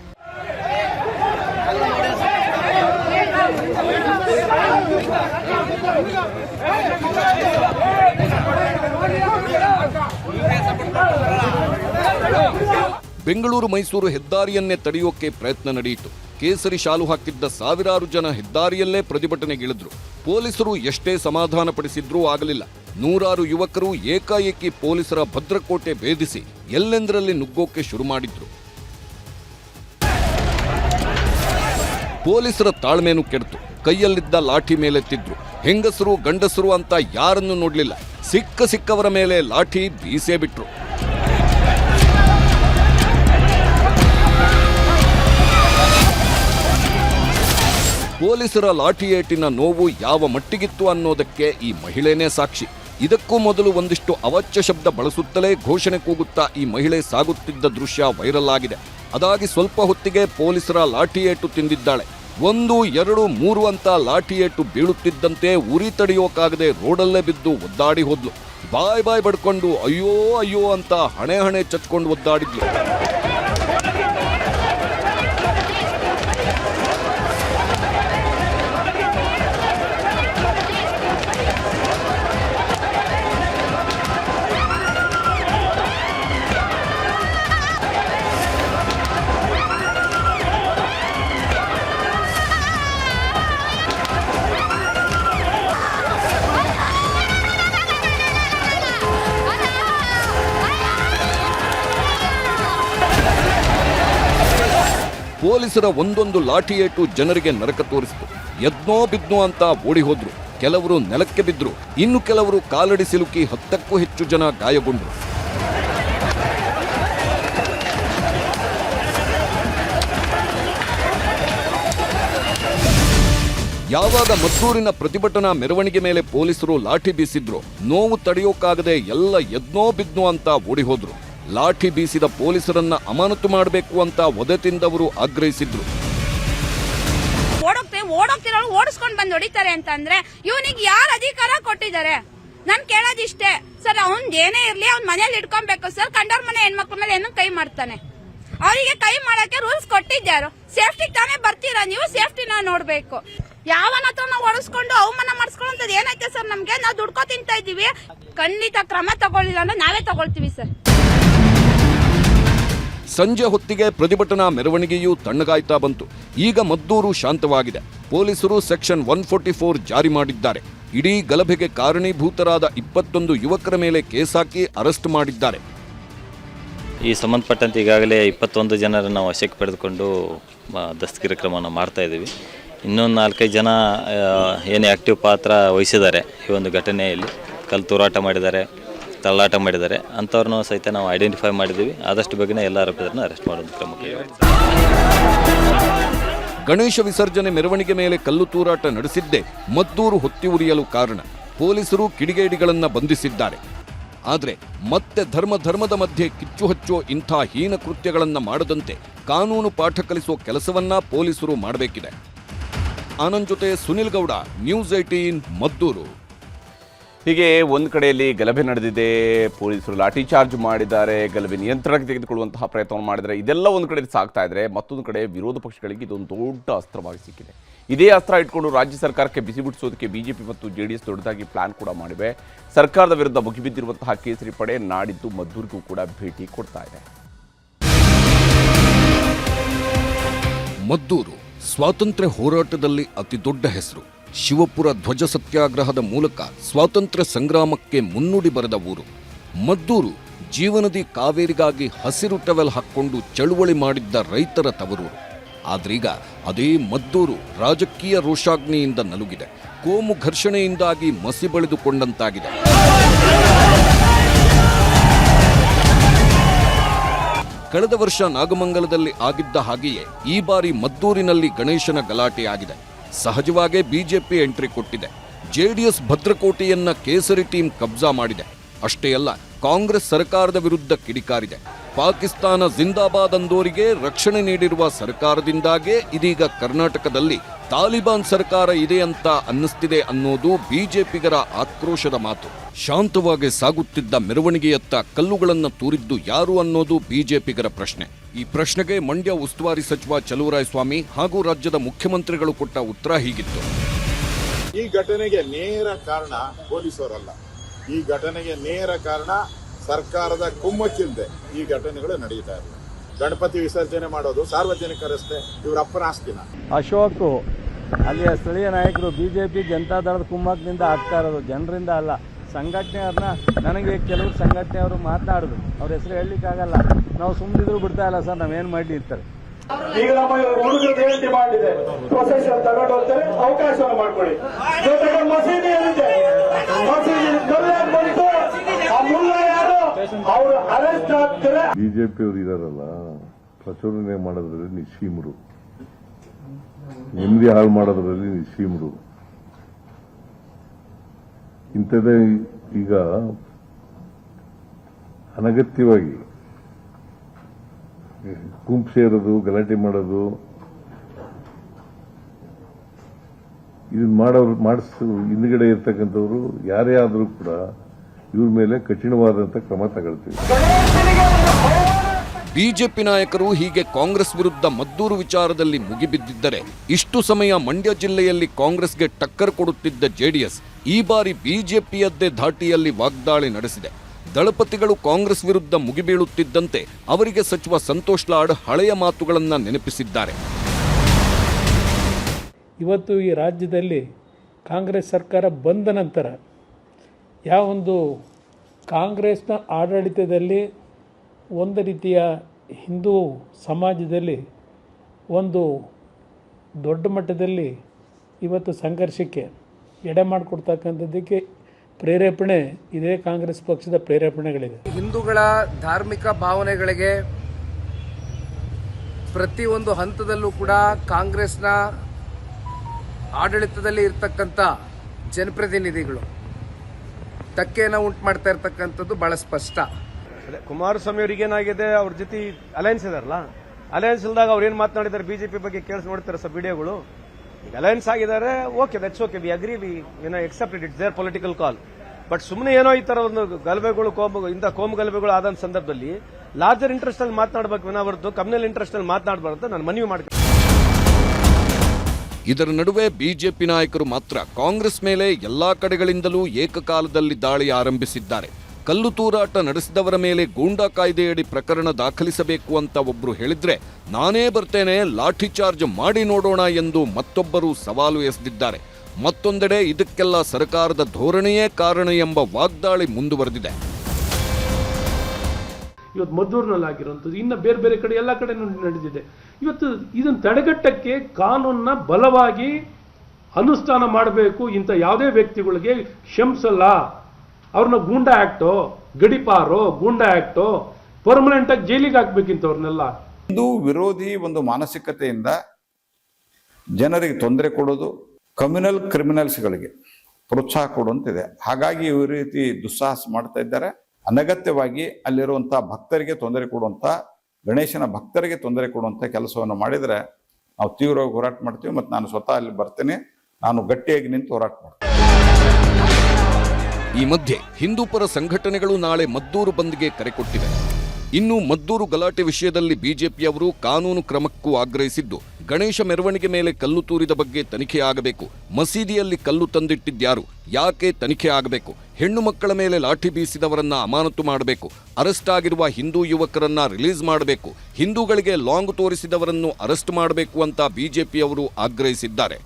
ಬೆಂಗಳೂರು ಮೈಸೂರು ಹೆದ್ದಾರಿಯನ್ನೇ ತಡೆಯೋಕೆ ಪ್ರಯತ್ನ ನಡೆಯಿತು. ಕೇಸರಿ ಶಾಲು ಹಾಕಿದ್ದ ಸಾವಿರಾರು ಜನ ಹೆದ್ದಾರಿಯಲ್ಲೇ ಪ್ರತಿಭಟನೆಗಿಳಿದ್ರು. ಪೊಲೀಸರು ಎಷ್ಟೇ ಸಮಾಧಾನ ಪಡಿಸಿದ್ರೂ ಆಗಲಿಲ್ಲ. ನೂರಾರು ಯುವಕರು ಏಕಾಏಕಿ ಪೊಲೀಸರ ಭದ್ರಕೋಟೆ ಭೇದಿಸಿ ಎಲ್ಲೆಂದರಲ್ಲಿ ನುಗ್ಗೋಕೆ ಶುರು ಮಾಡಿದ್ರು. ಪೊಲೀಸರ ತಾಳ್ಮೆನೂ ಕೆಡ್ತು. ಕೈಯಲ್ಲಿದ್ದ ಲಾಠಿ ಮೇಲೆತ್ತಿದ್ರು ಹೆಂಗಸರು, ಗಂಡಸರು ಅಂತ ಯಾರನ್ನು ನೋಡಲಿಲ್ಲ. ಸಿಕ್ಕ ಸಿಕ್ಕವರ ಮೇಲೆ ಲಾಠಿ ಬೀಸೇ ಬಿಟ್ರು. ಪೊಲೀಸರ ಲಾಠಿ ಏಟಿನ ನೋವು ಯಾವ ಮಟ್ಟಿಗಿತ್ತು ಅನ್ನೋದಕ್ಕೆ ಈ ಮಹಿಳೆನೇ ಸಾಕ್ಷಿ. ಇದಕ್ಕೂ ಮೊದಲು ಒಂದಿಷ್ಟು ಅವಚ್ಚ ಶಬ್ದ ಬಳಸುತ್ತಲೇ ಘೋಷಣೆ ಕೂಗುತ್ತಾ ಈ ಮಹಿಳೆ ಸಾಗುತ್ತಿದ್ದ ದೃಶ್ಯ ವೈರಲ್ ಆಗಿದೆ. ಅದಾಗಿ ಸ್ವಲ್ಪ ಹೊತ್ತಿಗೆ ಪೊಲೀಸರ ಲಾಠಿ ಏಟು ತಿಂದಿದ್ದಾಳೆ. ಒಂದು, ಎರಡು, ಮೂರು ಅಂತ ಲಾಠಿ ಏಟು ಬೀಳುತ್ತಿದ್ದಂತೆ ಉರಿ ತಡೆಯೋಕಾಗದೆ ರೋಡಲ್ಲೇ ಬಿದ್ದು ಒದ್ದಾಡಿ ಹೋದ್ಲು. ಬಾಯ್ ಬಾಯ್ ಬಡ್ಕೊಂಡು ಅಯ್ಯೋ ಅಯ್ಯೋ ಅಂತ ಹಣೆ ಹಣೆ ಚಚ್ಕೊಂಡು ಒದ್ದಾಡಿದ್ಲು. ಪೊಲೀಸರ ಒಂದೊಂದು ಲಾಠಿ ಜನರಿಗೆ ನರಕ ತೋರಿಸಿತು. ಯದ್ನೋ ಬಿದ್ನೋ ಅಂತ ಓಡಿ ಹೋದ್ರು ಕೆಲವರು ನೆಲಕ್ಕೆ ಬಿದ್ದರು ಇನ್ನು ಕೆಲವರು ಕಾಲಡಿ ಸಿಲುಕಿ ಹತ್ತಕ್ಕೂ ಹೆಚ್ಚು ಜನ ಗಾಯಗೊಂಡರು. ಯಾವಾಗ ಮದ್ದೂರಿನ ಪ್ರತಿಭಟನಾ ಮೆರವಣಿಗೆ ಮೇಲೆ ಪೊಲೀಸರು ಲಾಠಿ ಬೀಸಿದ್ರು, ನೋವು ತಡೆಯೋಕ್ಕಾಗದೆ ಎಲ್ಲ ಎದ್ನೋ ಬಿದ್ನೋ ಅಂತ ಓಡಿ ಹೋದ್ರು ಲಾಠಿ ಬೀಸಿದ ಪೊಲೀಸರನ್ನ ಅಮಾನತು ಮಾಡಬೇಕು ಅಂತ ಒದತಿಂದವರು ಆಗ್ರಹಿಸಿದ್ರು.
ಓಡೋಗ್ತೇವೆ ಓಡೋಗ್ತಿರೋ ಓಡಿಸ್ಕೊಂಡ್ ಬಂದು ಹೊಡಿತಾರೆ ಅಂತಂದ್ರೆ ಇವನಿಗೆ ಯಾರು ಅಧಿಕಾರ ಕೊಟ್ಟಿದ್ದಾರೆ? ನಾನು ಕೇಳೋದಿಷ್ಟೇ. ಸರ್, ಅವ್ನ್ ಏನೇ ಇರ್ಲಿ ಅವ್ನ ಮನೇಲಿ ಇಟ್ಕೊಬೇಕು. ಸರ್, ಕಂಡವ್ರ ಮನೆ ಹೆಣ್ಮಕ್ಳ ಮೇಲೆ ಏನು ಕೈ ಮಾಡ್ತಾನೆ. ಅವರಿಗೆ ಕೈ ಮಾಡಕ್ಕೆ ರೂಲ್ಸ್ ಕೊಟ್ಟಿದ್ದಾರೆ ಸೇಫ್ಟಿ ತಾನೇ ಬರ್ತೀರಾ ನೀವು? ಸೇಫ್ಟಿನ ನೋಡ್ಬೇಕು. ಯಾವನ ಹತ್ರ ನಾವು ಅವಮಾನ ಮಾಡಿಸ್ಕೊಳ್ಳೋದ್ ಏನೈತೆ ಸರ್ ನಮ್ಗೆ? ನಾವು ದುಡ್ಕೋ ತಿಂತಾ ಇದೀವಿ ಖಂಡಿತ ಕ್ರಮ ತಗೊಳ್ಳಿಲ್ಲ ಅಂದ್ರೆ ನಾವೇ ತಗೊಳ್ತೀವಿ ಸರ್.
ಸಂಜೆ ಹೊತ್ತಿಗೆ ಪ್ರತಿಭಟನಾ ಮೆರವಣಿಗೆಯೂ ತಣ್ಣಗಾಯ್ತಾ ಬಂತು. ಈಗ ಮದ್ದೂರು ಶಾಂತವಾಗಿದೆ. ಪೊಲೀಸರು ಸೆಕ್ಷನ್ ಒನ್ ಫೋರ್ಟಿ ಫೋರ್ ಜಾರಿ ಮಾಡಿದ್ದಾರೆ. ಇಡೀ ಗಲಭೆಗೆ ಕಾರಣೀಭೂತರಾದ ಇಪ್ಪತ್ತೊಂದು ಯುವಕರ ಮೇಲೆ ಕೇಸ್ ಹಾಕಿ ಅರೆಸ್ಟ್ ಮಾಡಿದ್ದಾರೆ.
ಈ ಸಂಬಂಧಪಟ್ಟಂತೆ ಈಗಾಗಲೇ ಇಪ್ಪತ್ತೊಂದು ಜನರನ್ನು ವಶಕ್ಕೆ ಪಡೆದುಕೊಂಡು ದಸ್ತಗಿರಿ ಕ್ರಮವನ್ನು ಮಾಡ್ತಾ ಇದ್ದೀವಿ. ಇನ್ನೊಂದು ನಾಲ್ಕೈದು ಜನ ಏನು ಆ್ಯಕ್ಟಿವ್ ಪಾತ್ರ ವಹಿಸಿದ್ದಾರೆ ಈ ಒಂದು ಘಟನೆಯಲ್ಲಿ. ಕಲ್ಲು ತೂರಾಟ ಮಾಡಿದ್ದಾರೆ. ತಳ್ಳಾಟ ಮಾಡಿದ್ದಾರೆ. ಅಂಥವ್ರನ್ನ ಸಹಿತ ನಾವು ಐಡೆಂಟಿಫೈ ಮಾಡಿದ್ದೀವಿ. ಆದಷ್ಟು ಬೇಗನೆ ಎಲ್ಲ ಆರೋಪಿಗಳನ್ನು ಅರೆಸ್ಟ್ ಮಾಡೋದು ಕ್ರಮ.
ಗಣೇಶ ವಿಸರ್ಜನೆ ಮೆರವಣಿಗೆ ಮೇಲೆ ಕಲ್ಲು ತೂರಾಟ ನಡೆಸಿದ್ದೇ ಮದ್ದೂರು ಹೊತ್ತಿ ಉರಿಯಲು ಕಾರಣ. ಪೊಲೀಸರು ಕಿಡಿಗೇಡಿಗಳನ್ನು ಬಂಧಿಸಿದ್ದಾರೆ. ಆದರೆ ಮತ್ತೆ ಧರ್ಮ ಧರ್ಮದ ಮಧ್ಯೆ ಕಿಚ್ಚು ಹಚ್ಚೋ ಇಂಥ ಹೀನ ಕೃತ್ಯಗಳನ್ನು ಮಾಡದಂತೆ ಕಾನೂನು ಪಾಠ ಕಲಿಸುವ ಕೆಲಸವನ್ನ ಪೊಲೀಸರು ಮಾಡಬೇಕಿದೆ. ಆನಂದ್ ಜೊತೆ ಸುನಿಲ್ ಗೌಡ ನ್ಯೂಸ್ ಏಟೀನ್ ಮದ್ದೂರು.
ಹೀಗೆ ಒಂದು ಕಡೆಯಲ್ಲಿ ಗಲಭೆ ನಡೆದಿದೆ, ಪೊಲೀಸರು ಲಾಠಿ ಚಾರ್ಜ್ ಮಾಡಿದ್ದಾರೆ, ಗಲಭೆ ನಿಯಂತ್ರಣಕ್ಕೆ ತೆಗೆದುಕೊಳ್ಳುವಂತಹ ಪ್ರಯತ್ನವನ್ನು ಮಾಡಿದ್ದಾರೆ. ಇದೆಲ್ಲ ಒಂದು ಕಡೆ ಸಾಗ್ತಾ ಇದ್ರೆ ಮತ್ತೊಂದು ಕಡೆ ವಿರೋಧ ಪಕ್ಷಗಳಿಗೆ ಇದೊಂದು ದೊಡ್ಡ ಅಸ್ತ್ರವಾಗಿ ಸಿಕ್ಕಿದೆ. ಇದೇ ಅಸ್ತ್ರ ಇಟ್ಕೊಂಡು ರಾಜ್ಯ ಸರ್ಕಾರಕ್ಕೆ ಬಿಸಿ ಬಿಡಿಸೋದಕ್ಕೆ ಬಿಜೆಪಿ ಮತ್ತು ಜೆ ಡಿ ಎಸ್ ದೊಡ್ಡದಾಗಿ ಪ್ಲಾನ್ ಕೂಡ ಮಾಡಿವೆ. ಸರ್ಕಾರದ ವಿರುದ್ಧ ಮುಗಿಬಿದ್ದಿರುವಂತಹ ಕೇಸರಿ ಪಡೆ ನಾಡಿದ್ದು ಮದ್ದೂರಿಗೂ ಕೂಡ ಭೇಟಿ ಕೊಡ್ತಾ ಇದೆ.
ಮದ್ದೂರು, ಸ್ವಾತಂತ್ರ್ಯ ಹೋರಾಟದಲ್ಲಿ ಅತಿ ದೊಡ್ಡ ಹೆಸರು. ಶಿವಪುರ ಧ್ವಜ ಸತ್ಯಾಗ್ರಹದ ಮೂಲಕ ಸ್ವಾತಂತ್ರ್ಯ ಸಂಗ್ರಾಮಕ್ಕೆ ಮುನ್ನುಡಿ ಬರೆದ ಊರು. ಮದ್ದೂರು ಜೀವನದಿ ಕಾವೇರಿಗಾಗಿ ಹಸಿರು ಟವೆಲ್ ಹಾಕ್ಕೊಂಡು ಚಳುವಳಿ ಮಾಡಿದ್ದ ರೈತರ ತವರೂರು. ಆದ್ರೀಗ ಅದೇ ಮದ್ದೂರು ರಾಜಕೀಯ ರೋಷಾಗ್ನಿಯಿಂದ ನಲುಗಿದೆ. ಕೋಮು ಘರ್ಷಣೆಯಿಂದಾಗಿ ಮಸಿ ಬಳಿದುಕೊಂಡಂತಾಗಿದೆ. ಕಳೆದ ವರ್ಷ ನಾಗಮಂಗಲದಲ್ಲಿ ಆಗಿದ್ದ ಹಾಗೆಯೇ ಈ ಬಾರಿ ಮದ್ದೂರಿನಲ್ಲಿ ಗಣೇಶನ ಗಲಾಟೆಯಾಗಿದೆ. ಸಹಜವಾಗೇ ಬಿಜೆಪಿ ಎಂಟ್ರಿ ಕೊಟ್ಟಿದೆ. ಜೆಡಿಎಸ್ ಭದ್ರಕೋಟೆಯನ್ನ ಕೇಸರಿ ಟೀಮ್ ಕಬ್ಜಾ ಮಾಡಿದೆ. ಅಷ್ಟೇ ಅಲ್ಲ, ಕಾಂಗ್ರೆಸ್ ಸರ್ಕಾರದ ವಿರುದ್ಧ ಕಿಡಿಕಾರಿದೆ. ಪಾಕಿಸ್ತಾನ ಜಿಂದಾಬಾದ್ ಅಂದೋರಿಗೆ ರಕ್ಷಣೆ ನೀಡಿರುವ ಸರ್ಕಾರದಿಂದಾಗೇ ಇದೀಗ ಕರ್ನಾಟಕದಲ್ಲಿ ತಾಲಿಬಾನ್ ಸರ್ಕಾರ ಇದೆ ಅಂತ ಅನ್ನಿಸ್ತಿದೆ ಅನ್ನೋದು ಬಿಜೆಪಿಗರ ಆಕ್ರೋಶದ ಮಾತು. ಶಾಂತವಾಗಿ ಸಾಗುತ್ತಿದ್ದ ಮೆರವಣಿಗೆಯತ್ತ ಕಲ್ಲುಗಳನ್ನು ತೂರಿದ್ದು ಯಾರು ಅನ್ನೋದು ಬಿಜೆಪಿಗರ ಪ್ರಶ್ನೆ. ಈ ಪ್ರಶ್ನೆಗೆ ಮಂಡ್ಯ ಉಸ್ತುವಾರಿ ಸಚಿವ ಚಲುವರಾಯಸ್ವಾಮಿ ಹಾಗೂ ರಾಜ್ಯದ ಮುಖ್ಯಮಂತ್ರಿಗಳು ಕೊಟ್ಟ ಉತ್ತರ ಹೀಗಿತ್ತು.
ಈ ಘಟನೆಗೆ ನೇರ ಕಾರಣ ಪೊಲೀಸರಲ್ಲ. ಈ ಘಟನೆಗೆ ನೇರ ಕಾರಣ ಸರ್ಕಾರದ ಕುಮ್ಮಕ್ಕಿಲ್ಲದೆ ಈ ಘಟನೆಗಳು ನಡೀತಾ ಇವೆ. ಗಣಪತಿ ವಿಸರ್ಜನೆ ಮಾಡೋದು ಸಾರ್ವಜನಿಕ ರಸ್ತೆ, ಇವರ ಅಪ್ಪನ ಆಸ್ತಿನ.
ಅಶೋಕ್, ಅಲ್ಲಿಯ ಸ್ಥಳೀಯ ನಾಯಕರು ಬಿಜೆಪಿ ಜನತಾದಳದ ಕುಮ್ಮಕ್ನಿಂದ ಆಗ್ತಾ ಇರೋದು, ಜನರಿಂದ ಅಲ್ಲ. ಸಂಘಟನೆಯವ್ರನ್ನ, ನನಗೆ ಕೆಲವರು ಸಂಘಟನೆಯವರು ಮಾತನಾಡಿದ್ರು ಅವ್ರ ಹೆಸರು ಹೇಳಲಿಕ್ಕಾಗಲ್ಲ. ನಾವು ಸುಮ್ಮನಿದ್ರು ಬಿಡ್ತಾ ಇಲ್ಲ ಸರ್, ನಾವೇನು ಮಾಡಿ ಇರ್ತಾರೆ
ಈಗ ನಮ್ಮ ಹುಡುಗರು ಜಯಂತಿ ಮಾಡಿದೆ. ಪ್ರೊಸೆಷನ್ ತಗೊಂಡು ಹೋಗ್ತಾರೆ, ಅವಕಾಶವನ್ನು ಮಾಡ್ಕೊಳ್ಳಿ. ಜೊತೆಗೆ ಮಸೀದಿ ಏನಿದೆ ಮಸೀದಿ ಬಂತು. ಆ ಮುಲ್ಲ ಯಾರು? ಅವರು ಅರೆಸ್ಟ್ ಆಗ್ತಾರೆ.
ಬಿಜೆಪಿಯವರು ಇದಾರಲ್ಲ, ಪ್ರಚೋದನೆ ಮಾಡೋದ್ರಲ್ಲಿ ನಿಸ್ಸೀಮರು. ನೆಮ್ಮದಿ ಹಾಳು ಮಾಡೋದ್ರಲ್ಲಿ ನಿಸ್ಸೀಮರು. ಇಂಥದ್ದೇ ಈಗ ಅನಗತ್ಯವಾಗಿ ಗುಂಪು ಸೇರೋದು, ಗಲಾಟೆ ಮಾಡೋದು. ಇದನ್ನ ಮಾಡೋರು, ಮಾಡಿಸ್, ಹಿಂದ್ಗಡೆ ಇರ್ತಕ್ಕಂಥವ್ರು, ಯಾರೇ ಆದರೂ ಕೂಡ ಇವ್ರ ಮೇಲೆ ಕಠಿಣವಾದಂಥ ಕ್ರಮ ತಗೊಳ್ತೀವಿ.
ಬಿಜೆಪಿ ನಾಯಕರು ಹೀಗೆ ಕಾಂಗ್ರೆಸ್ ವಿರುದ್ಧ ಮದ್ದೂರು ವಿಚಾರದಲ್ಲಿ ಮುಗಿಬಿದ್ದಿದ್ದರೆ ಇಷ್ಟು ಸಮಯ ಮಂಡ್ಯ ಜಿಲ್ಲೆಯಲ್ಲಿ ಕಾಂಗ್ರೆಸ್ಗೆ ಟಕ್ಕರ್ ಕೊಡುತ್ತಿದ್ದ ಜೆಡಿಎಸ್ ಈ ಬಾರಿ ಬಿಜೆಪಿಯದ್ದೇ ಧಾಟಿಯಲ್ಲಿ ವಾಗ್ದಾಳಿ ನಡೆಸಿದೆ. ದಳಪತಿಗಳು ಕಾಂಗ್ರೆಸ್ ವಿರುದ್ಧ ಮುಗಿಬೀಳುತ್ತಿದ್ದಂತೆ ಅವರಿಗೆ ಸಚಿವ ಸಂತೋಷ್ ಲಾಡ್ ಹಳೆಯ ಮಾತುಗಳನ್ನು ನೆನಪಿಸಿದ್ದಾರೆ.
ಇವತ್ತು ಈ ರಾಜ್ಯದಲ್ಲಿ ಕಾಂಗ್ರೆಸ್ ಸರ್ಕಾರ ಬಂದ ನಂತರ ಯಾವ ಒಂದು ಕಾಂಗ್ರೆಸ್ನ ಆಡಳಿತದಲ್ಲಿ ಒಂದು ರೀತಿಯ ಹಿಂದೂ ಸಮಾಜದಲ್ಲಿ ಒಂದು ದೊಡ್ಡ ಮಟ್ಟದಲ್ಲಿ ಇವತ್ತು ಸಂಘರ್ಷಕ್ಕೆ ಎಡೆ ಮಾಡಿಕೊಡ್ತಕ್ಕಂಥದ್ದಕ್ಕೆ ಪ್ರೇರೇಪಣೆ ಇದೇ ಕಾಂಗ್ರೆಸ್ ಪಕ್ಷದ ಪ್ರೇರೇಪಣೆಗಳಿದೆ.
ಹಿಂದೂಗಳ ಧಾರ್ಮಿಕ ಭಾವನೆಗಳಿಗೆ ಪ್ರತಿಯೊಂದು ಹಂತದಲ್ಲೂ ಕೂಡ ಕಾಂಗ್ರೆಸ್ನ ಆಡಳಿತದಲ್ಲಿ ಇರ್ತಕ್ಕಂಥ ಜನಪ್ರತಿನಿಧಿಗಳು ಧಕ್ಕೆಯನ್ನು ಉಂಟು ಮಾಡ್ತಾ ಇರ್ತಕ್ಕಂಥದ್ದು ಬಹಳ ಸ್ಪಷ್ಟ.
ಅದೇ ಕುಮಾರಸ್ವಾಮಿ ಅವ್ರಿಗೆ ಏನಾಗಿದೆ ಅವ್ರ ಜೊತೆ ಅಲಯನ್ಸ್ ಇದಾರಲ್ಲ? ಅಲಯನ್ಸ್ ಇಲ್ದಾಗ ಅವ್ರು ಏನು ಮಾತನಾಡಿದ್ದಾರೆ? ಬಿಜೆಪಿ ಬಗ್ಗೆ ಕೇಳಿಸ್ ನೋಡ್ತಾರೆ ಸರ್ ವಿಡಿಯೋಗಳು? ಈಗ ಅಲಯನ್ಸ್ ಆಗಿದ್ದಾರೆ okay that's okay we agree we ಏನೋ accepted it's there political call but ಸುಮ್ಮನೆ ಏನೋ ಈ ತರ ಒಂದು ಗಲಭೆಗಳು, ಕೋಮು, ಇಂಥ ಕೋಮು ಗಲಭೆಗಳು ಆದ ಸಂದರ್ಭದಲ್ಲಿ ಲಾರ್ಜರ್ ಇಂಟ್ರೆಸ್ಟ್ ಅಲ್ಲಿ ಮಾತನಾಡಬೇಕು ವಿನ ಕಮ್ಯುನಲ್ ಇಂಟ್ರೆಸ್ಟ್ ಅಲ್ಲಿ ಮಾತನಾಡಬಾರ್ದು ನಾನು ಮನವಿ ಮಾಡ್ತೀನಿ
ಇದರ ನಡುವೆ ಬಿಜೆಪಿ ನಾಯಕರು ಮಾತ್ರ ಕಾಂಗ್ರೆಸ್ ಮೇಲೆ ಎಲ್ಲಾ ಕಡೆಗಳಿಂದಲೂ ಏಕಕಾಲದಲ್ಲಿ ದಾಳಿ ಆರಂಭಿಸಿದ್ದಾರೆ. ಕಲ್ಲು ತೂರಾಟ ನಡೆಸಿದವರ ಮೇಲೆ ಗೂಂಡಾ ಕಾಯ್ದೆಯಡಿ ಪ್ರಕರಣ ದಾಖಲಿಸಬೇಕು ಅಂತ ಒಬ್ರು ಹೇಳಿದ್ರೆ, ನಾನೇ ಬರ್ತೇನೆ, ಲಾಠಿ ಚಾರ್ಜ್ ಮಾಡಿ ನೋಡೋಣ ಎಂದು ಮತ್ತೊಬ್ಬರು ಸವಾಲು ಎಸೆದಿದ್ದಾರೆ. ಮತ್ತೊಂದೆಡೆ ಇದಕ್ಕೆಲ್ಲ ಸರ್ಕಾರದ ಧೋರಣೆಯೇ ಕಾರಣ ಎಂಬ ವಾಗ್ದಾಳಿ ಮುಂದುವರೆದಿದೆ.
ಇವತ್ತು ಮದ್ದೂರಿನಲ್ಲಿ ಆಗಿರುವಂಥದ್ದು, ಇನ್ನು ಬೇರೆ ಬೇರೆ ಕಡೆ ಎಲ್ಲ ಕಡೆ ನಡೆದಿದೆ. ಇವತ್ತು ಇದನ್ನು ತಡೆಗಟ್ಟಕ್ಕೆ ಕಾನೂನನ್ನ ಬಲವಾಗಿ ಅನುಷ್ಠಾನ ಮಾಡಬೇಕು ಇಂಥ ಯಾವುದೇ ವ್ಯಕ್ತಿಗಳಿಗೆ ಕ್ಷಮಿಸಲ್ಲ. ಅವ್ರನ್ನ ಗೂಂಡಾ ಆಕ್ಟೋ, ಗಡಿಪಾರು, ಗೂಂಡಾ ಪರ್ಮನೆಂಟ್ ಆಗಿ ಜೈಲಿಗೆ ಹಾಕ್ಬೇಕಿಂತವ್ರನ್ನೆಲ್ಲ.
ಇದು ವಿರೋಧಿ, ಒಂದು ಮಾನಸಿಕತೆಯಿಂದ ಜನರಿಗೆ ತೊಂದರೆ ಕೊಡೋದು ಕಮ್ಯುನಲ್ ಕ್ರಿಮಿನಲ್ಸ್ಗಳಿಗೆ ಪ್ರೋತ್ಸಾಹ ಕೊಡುವಂತಿದೆ. ಹಾಗಾಗಿ ಈ ರೀತಿ ದುಸ್ಸಾಹಸ ಮಾಡ್ತಾ ಇದ್ದಾರೆ. ಅನಗತ್ಯವಾಗಿ ಅಲ್ಲಿರುವಂಥ ಭಕ್ತರಿಗೆ ತೊಂದರೆ ಕೊಡುವಂಥ ಗಣೇಶನ ಭಕ್ತರಿಗೆ ತೊಂದರೆ ಕೊಡುವಂಥ ಕೆಲಸವನ್ನು ಮಾಡಿದರೆ ನಾವು ತೀವ್ರವಾಗಿ ಹೋರಾಟ ಮಾಡ್ತೀವಿ. ಮತ್ತು ನಾನು ಸ್ವತಃ ಅಲ್ಲಿ ಬರ್ತೇನೆ. ನಾನು ಗಟ್ಟಿಯಾಗಿ ನಿಂತು ಹೋರಾಟ ಮಾಡ್ತೀನಿ.
ಈ ಮಧ್ಯೆ ಹಿಂದೂಪರ ಸಂಘಟನೆಗಳು ನಾಳೆ ಮದ್ದೂರು ಬಂದ್ಗೆ ಕರೆ ಕೊಟ್ಟಿವೆ. ಇನ್ನು ಮದ್ದೂರು ಗಲಾಟೆ ವಿಷಯದಲ್ಲಿ ಬಿಜೆಪಿಯವರು ಕಾನೂನು ಕ್ರಮಕ್ಕೂ ಆಗ್ರಹಿಸಿದ್ದು, ಗಣೇಶ ಮೆರವಣಿಗೆ ಮೇಲೆ ಕಲ್ಲು ತೂರಿದ ಬಗ್ಗೆ ತನಿಖೆ ಆಗಬೇಕು. ಮಸೀದಿಯಲ್ಲಿ ಕಲ್ಲು ತಂದಿಟ್ಟಿದ್ಯಾರು, ಯಾಕೆ ತನಿಖೆ ಆಗಬೇಕು? ಹೆಣ್ಣು ಮಕ್ಕಳ ಮೇಲೆ ಲಾಠಿ ಬೀಸಿದವರನ್ನ ಅಮಾನತು ಮಾಡಬೇಕು. ಅರೆಸ್ಟ್ ಆಗಿರುವ ಹಿಂದೂ ಯುವಕರನ್ನ ರಿಲೀಸ್ ಮಾಡಬೇಕು. ಹಿಂದೂಗಳಿಗೆ ಲಾಂಗ್ ತೋರಿಸಿದವರನ್ನು ಅರೆಸ್ಟ್ ಮಾಡಬೇಕು ಅಂತ ಬಿಜೆಪಿಯವರು ಆಗ್ರಹಿಸಿದ್ದಾರೆ.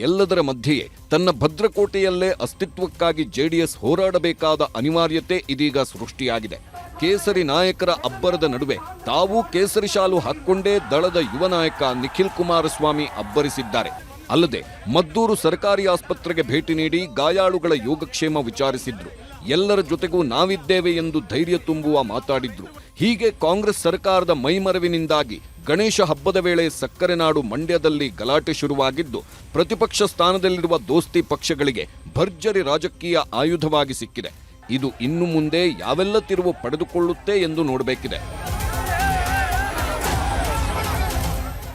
ಎಲ್ಲದರ ಮಧ್ಯೆಯೇ ತನ್ನ ಭದ್ರಕೋಟೆಯಲ್ಲೇ ಅಸ್ತಿತ್ವಕ್ಕಾಗಿ ಜೆಡಿಎಸ್ ಹೋರಾಡಬೇಕಾದ ಅನಿವಾರ್ಯತೆ ಇದೀಗ ಸೃಷ್ಟಿಯಾಗಿದೆ. ಕೇಸರಿ ನಾಯಕರ ಅಬ್ಬರದ ನಡುವೆ ತಾವು ಕೇಸರಿ ಶಾಲು ಹಾಕ್ಕೊಂಡೇ ದಳದ ಯುವ ನಾಯಕ ನಿಖಿಲ್ ಕುಮಾರಸ್ವಾಮಿ ಅಬ್ಬರಿಸಿದ್ದಾರೆ. ಅಲ್ಲದೆ ಮದ್ದೂರು ಸರ್ಕಾರಿ ಆಸ್ಪತ್ರೆಗೆ ಭೇಟಿ ನೀಡಿ ಗಾಯಾಳುಗಳ ಯೋಗಕ್ಷೇಮ ವಿಚಾರಿಸಿದ್ರು. ಎಲ್ಲರ ಜೊತೆಗೂ ನಾವಿದ್ದೇವೆ ಎಂದು ಧೈರ್ಯ ತುಂಬುವ ಮಾತಾಡಿದ್ರು. ಹೀಗೆ ಕಾಂಗ್ರೆಸ್ ಸರ್ಕಾರದ ಮೈಮರವಿನಿಂದಾಗಿ ಗಣೇಶ ಹಬ್ಬದ ವೇಳೆ ಸಕ್ಕರೆ ನಾಡು ಮಂಡ್ಯದಲ್ಲಿ ಗಲಾಟೆ ಶುರುವಾಗಿದ್ದು, ಪ್ರತಿಪಕ್ಷ ಸ್ಥಾನದಲ್ಲಿರುವ ದೋಸ್ತಿ ಪಕ್ಷಗಳಿಗೆ ಭರ್ಜರಿ ರಾಜಕೀಯ ಆಯುಧವಾಗಿ ಸಿಕ್ಕಿದೆ. ಇದು ಇನ್ನು ಮುಂದೆ ಯಾವೆಲ್ಲ ತಿರುವು ಪಡೆದುಕೊಳ್ಳುತ್ತೆ ಎಂದು ನೋಡಬೇಕಿದೆ.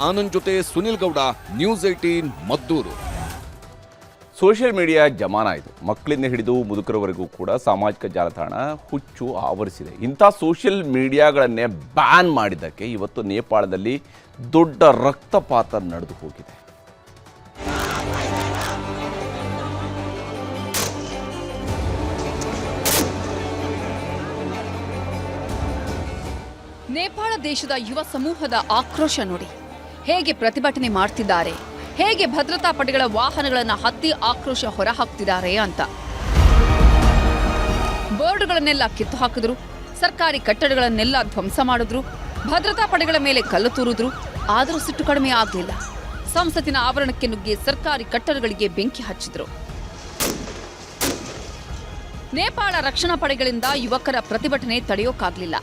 ಆನಂದ್ ಜೊತೆ Sunil Gowda, news eighteen Maddur.
Social media ಜಮಾನ ಇದು ಮಕ್ಕಳಿಂದ ಹಿಡಿದು ಮುದುಕರವರೆಗೂ ಕೂಡ ಸಾಮಾಜಿಕ ಜಾಲತಾಣ ಹುಚ್ಚು ಆವರಿಸಿದೆ. ಇಂಥ ಸೋಷಿಯಲ್ ಮೀಡಿಯಾಗಳನ್ನೇ ಬ್ಯಾನ್ ಮಾಡಿದ್ದಕ್ಕೆ ಇವತ್ತು ನೇಪಾಳದಲ್ಲಿ ದೊಡ್ಡ ರಕ್ತಪಾತ ನಡೆದು ಹೋಗಿದೆ.
ನೇಪಾಳ ದೇಶದ ಯುವ ಸಮೂಹದ ಆಕ್ರೋಶ ನೋಡಿ. ಹೇಗೆ ಪ್ರತಿಭಟನೆ ಮಾಡ್ತಿದ್ದಾರೆ? ಹೇಗೆ ಭದ್ರತಾ ಪಡೆಗಳ ವಾಹನಗಳನ್ನು ಹತ್ತಿ ಆಕ್ರೋಶ ಹೊರಹಾಕ್ತಿದ್ದಾರೆ ಅಂತ. ಬೋರ್ಡ್ಗಳನ್ನೆಲ್ಲ ಕಿತ್ತು ಹಾಕಿದ್ರು, ಸರ್ಕಾರಿ ಕಟ್ಟಡಗಳನ್ನೆಲ್ಲ ಧ್ವಂಸ ಮಾಡಿದ್ರು, ಭದ್ರತಾ ಪಡೆಗಳ ಮೇಲೆ ಕಲ್ಲು ತೂರಿದ್ರು, ಆದರೂ ಸಿಟ್ಟು ಕಡಿಮೆ ಆಗಲಿಲ್ಲ. ಸಂಸತ್ತಿನ ಆವರಣಕ್ಕೆ ನುಗ್ಗಿ ಸರ್ಕಾರಿ ಕಟ್ಟಡಗಳಿಗೆ ಬೆಂಕಿ ಹಚ್ಚಿದ್ರು. ನೇಪಾಳ ರಕ್ಷಣಾ ಪಡೆಗಳಿಂದ ಯುವಕರ ಪ್ರತಿಭಟನೆ ತಡೆಯೋಕ್ಕಾಗಲಿಲ್ಲ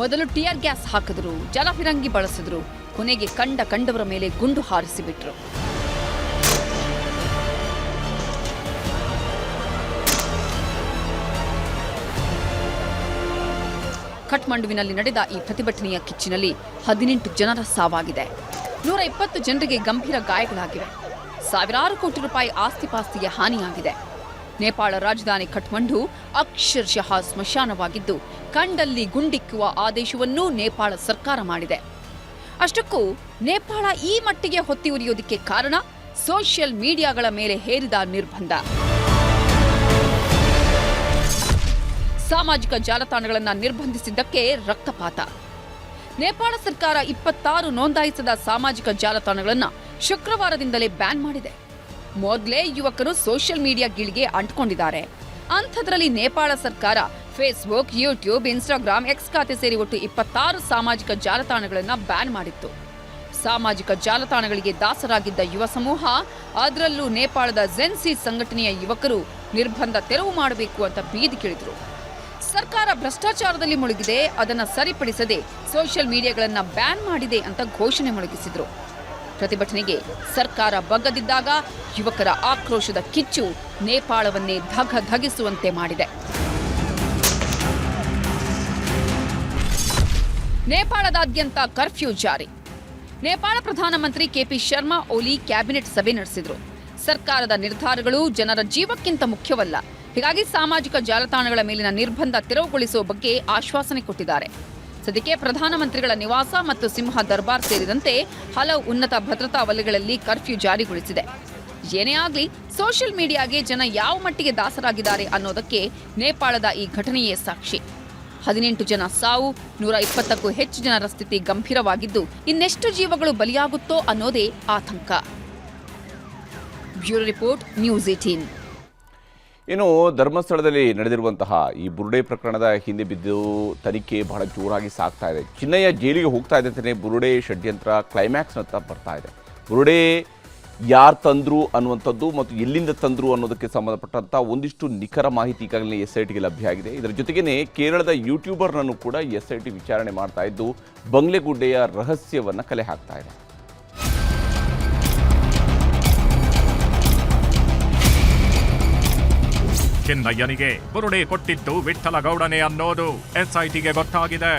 ಮೊದಲು ಟಿಯರ್ ಗ್ಯಾಸ್ ಹಾಕಿದ್ರು, ಜಲಫಿರಂಗಿ ಬಳಸಿದ್ರು, ಕೊನೆಗೆ ಕಂಡ ಕಂಡವರ ಮೇಲೆ ಗುಂಡು ಹಾರಿಸಿಬಿಟ್ರು. ಕಠ್ಮಂಡುವಿನಲ್ಲಿ ನಡೆದ ಈ ಪ್ರತಿಭಟನೆಯ ಕಿಚ್ಚಿನಲ್ಲಿ ಹದಿನೆಂಟು ಜನರ ಸಾವಾಗಿದೆ. ನೂರ ಇಪ್ಪತ್ತು ಜನರಿಗೆ ಗಂಭೀರ ಗಾಯಗಳಾಗಿವೆ. ಸಾವಿರಾರು ಕೋಟಿ ರೂಪಾಯಿ ಆಸ್ತಿಪಾಸ್ತಿಗೆ ಹಾನಿಯಾಗಿದೆ. ನೇಪಾಳ ರಾಜಧಾನಿ ಕಠ್ಮಂಡು ಅಕ್ಷರಶಃ ಸ್ಮಶಾನವಾಗಿದ್ದು ಕಂಡಲ್ಲಿ ಗುಂಡಿಕ್ಕುವ ಆದೇಶವನ್ನೂ ನೇಪಾಳ ಸರ್ಕಾರ ಮಾಡಿದೆ. ಅಷ್ಟಕ್ಕೂ, ನೇಪಾಳ ಈ ಮಟ್ಟಿಗೆ ಹೊತ್ತಿ ಉರಿಯೋದಕ್ಕೆ ಕಾರಣ ಸೋಷಿಯಲ್ ಮೀಡಿಯಾಗಳ ಮೇಲೆ ಹೇರಿದ ನಿರ್ಬಂಧ. ಸಾಮಾಜಿಕ ಜಾಲತಾಣಗಳನ್ನು ನಿರ್ಬಂಧಿಸಿದ್ದಕ್ಕೆ ರಕ್ತಪಾತ. ನೇಪಾಳ ಸರ್ಕಾರ ಇಪ್ಪತ್ತಾರು ನೋಂದಾಯಿಸದ ಸಾಮಾಜಿಕ ಜಾಲತಾಣಗಳನ್ನು ಶುಕ್ರವಾರದಿಂದಲೇ ಬ್ಯಾನ್ ಮಾಡಿದೆ. ಮೊದಲೇ ಯುವಕರು ಸೋಷಿಯಲ್ ಮೀಡಿಯಾ ಗೀಳಿಗೆ ಅಂಟ್ಕೊಂಡಿದ್ದಾರೆ. ಅಂಥದ್ರಲ್ಲಿ ನೇಪಾಳ ಸರ್ಕಾರ ಫೇಸ್ಬುಕ್, ಯೂಟ್ಯೂಬ್, ಇನ್ಸ್ಟಾಗ್ರಾಮ್, ಎಕ್ಸ್ ಖಾತೆ ಸೇರಿ ಒಟ್ಟು ಇಪ್ಪತ್ತಾರು ಸಾಮಾಜಿಕ ಜಾಲತಾಣಗಳನ್ನು ಬ್ಯಾನ್ ಮಾಡಿತ್ತು. ಸಾಮಾಜಿಕ ಜಾಲತಾಣಗಳಿಗೆ ದಾಸರಾಗಿದ್ದ ಯುವ ಸಮೂಹ, ಅದರಲ್ಲೂ ನೇಪಾಳದ ಜೆನ್ಸಿ ಸಂಘಟನೆಯ ಯುವಕರು ನಿರ್ಬಂಧ ತೆರವು ಮಾಡಬೇಕು ಅಂತ ಬೀದಿ ಕೇಳಿದ್ರು. ಸರ್ಕಾರ ಭ್ರಷ್ಟಾಚಾರದಲ್ಲಿ ಮುಳುಗಿದೆ, ಅದನ್ನು ಸರಿಪಡಿಸದೆ ಸೋಷಿಯಲ್ ಮೀಡಿಯಾಗಳನ್ನ ಬ್ಯಾನ್ ಮಾಡಿದೆ ಅಂತ ಘೋಷಣೆ ಮೊಳಗಿಸಿದ್ರು. ಪ್ರತಿಭಟನೆಗೆ ಸರ್ಕಾರ ಬಗ್ಗದಿದ್ದಾಗ ಯುವಕರ ಆಕ್ರೋಶದ ಕಿಚ್ಚು ನೇಪಾಳವನ್ನೇ ಧಗ ಧಗಿಸುವಂತೆ ಮಾಡಿದೆ. ನೇಪಾಳದಾದ್ಯಂತ ಕರ್ಫ್ಯೂ ಜಾರಿ. ನೇಪಾಳ ಪ್ರಧಾನಮಂತ್ರಿ ಕೆಪಿ ಶರ್ಮಾ ಓಲಿ ಕ್ಯಾಬಿನೆಟ್ ಸಭೆ ನಡೆಸಿದ್ರು. ಸರ್ಕಾರದ ನಿರ್ಧಾರಗಳು ಜನರ ಜೀವಕ್ಕಿಂತ ಮುಖ್ಯವಲ್ಲ. ಹೀಗಾಗಿ ಸಾಮಾಜಿಕ ಜಾಲತಾಣಗಳ ಮೇಲಿನ ನಿರ್ಬಂಧ ತೆರವುಗೊಳಿಸುವ ಬಗ್ಗೆ ಆಶ್ವಾಸನೆ ಕೊಟ್ಟಿದ್ದಾರೆ. ಸದ್ಯಕ್ಕೆ ಪ್ರಧಾನಮಂತ್ರಿಗಳ ನಿವಾಸ ಮತ್ತು ಸಿಂಹ ದರ್ಬಾರ್ ಸೇರಿದಂತೆ ಹಲವು ಉನ್ನತ ಭದ್ರತಾ ವಲಯಗಳಲ್ಲಿ ಕರ್ಫ್ಯೂ ಜಾರಿಗೊಳಿಸಿದೆ. ಏನೇ ಆಗಲಿ, ಸೋಷಿಯಲ್ ಮೀಡಿಯಾಗೆ ಜನ ಯಾವ ಮಟ್ಟಿಗೆ ದಾಸರಾಗಿದ್ದಾರೆ ಅನ್ನೋದಕ್ಕೆ ನೇಪಾಳದ ಈ ಘಟನೆಯೇ ಸಾಕ್ಷಿ. ಹದಿನೆಂಟು ಜನ ಸಾವು, ನೂರ ಇಪ್ಪತ್ತಕ್ಕೂ ಹೆಚ್ಚು ಜನರ ಸ್ಥಿತಿ ಗಂಭೀರವಾಗಿದ್ದು ಇನ್ನೆಷ್ಟು ಜೀವಗಳು ಬಲಿಯಾಗುತ್ತೋ ಅನ್ನೋದೇ ಆತಂಕ. Bureau report, news eighteen.
ಇನ್ನು ಧರ್ಮಸ್ಥಳದಲ್ಲಿ ನಡೆದಿರುವಂತಹ ಈ ಬುರುಡೆ ಪ್ರಕರಣದ ಹಿಂದೆ ಬಿದ್ದು ತನಿಖೆ ಬಹಳ ಜೋರಾಗಿ ಸಾಗ್ತಾ ಇದೆ. ಚಿನ್ನಯ್ಯ ಜೈಲಿಗೆ ಹೋಗ್ತಾ ಇದೆ ಅಂತಲೇ ಬುರುಡೆ ಷಡ್ಯಂತ್ರ ಕ್ಲೈಮ್ಯಾಕ್ಸ್ನತ್ತ ಬರ್ತಾ ಇದೆ. ಬುರುಡೆ ಯಾರು ತಂದ್ರು ಅನ್ನುವಂಥದ್ದು ಮತ್ತು ಎಲ್ಲಿಂದ ತಂದ್ರು ಅನ್ನೋದಕ್ಕೆ ಸಂಬಂಧಪಟ್ಟಂಥ ಒಂದಿಷ್ಟು ನಿಖರ ಮಾಹಿತಿ ಈಗಾಗಲೇ ಎಸ್ ಐ ಟಿಗೆ ಲಭ್ಯ ಆಗಿದೆ. ಇದರ ಜೊತೆಗೇ ಕೇರಳದ ಯೂಟ್ಯೂಬರ್ನನ್ನು ಕೂಡ ಎಸ್ ಐ ಟಿ ವಿಚಾರಣೆ ಮಾಡ್ತಾ ಇದ್ದು, ಬಂಗ್ಲೆಗುಡ್ಡೆಯ ರಹಸ್ಯವನ್ನು ಕಲೆ ಹಾಕ್ತಾ ಇದೆ.
ಚಿನ್ನಯ್ಯನಿಗೆ ಬುರುಡೆ ಕೊಟ್ಟಿದ್ದು ವಿಠ್ಠಲಗೌಡನೆ ಅನ್ನೋದು ಎಸ್ಐಟಿಗೆ ಗೊತ್ತಾಗಿದೆ.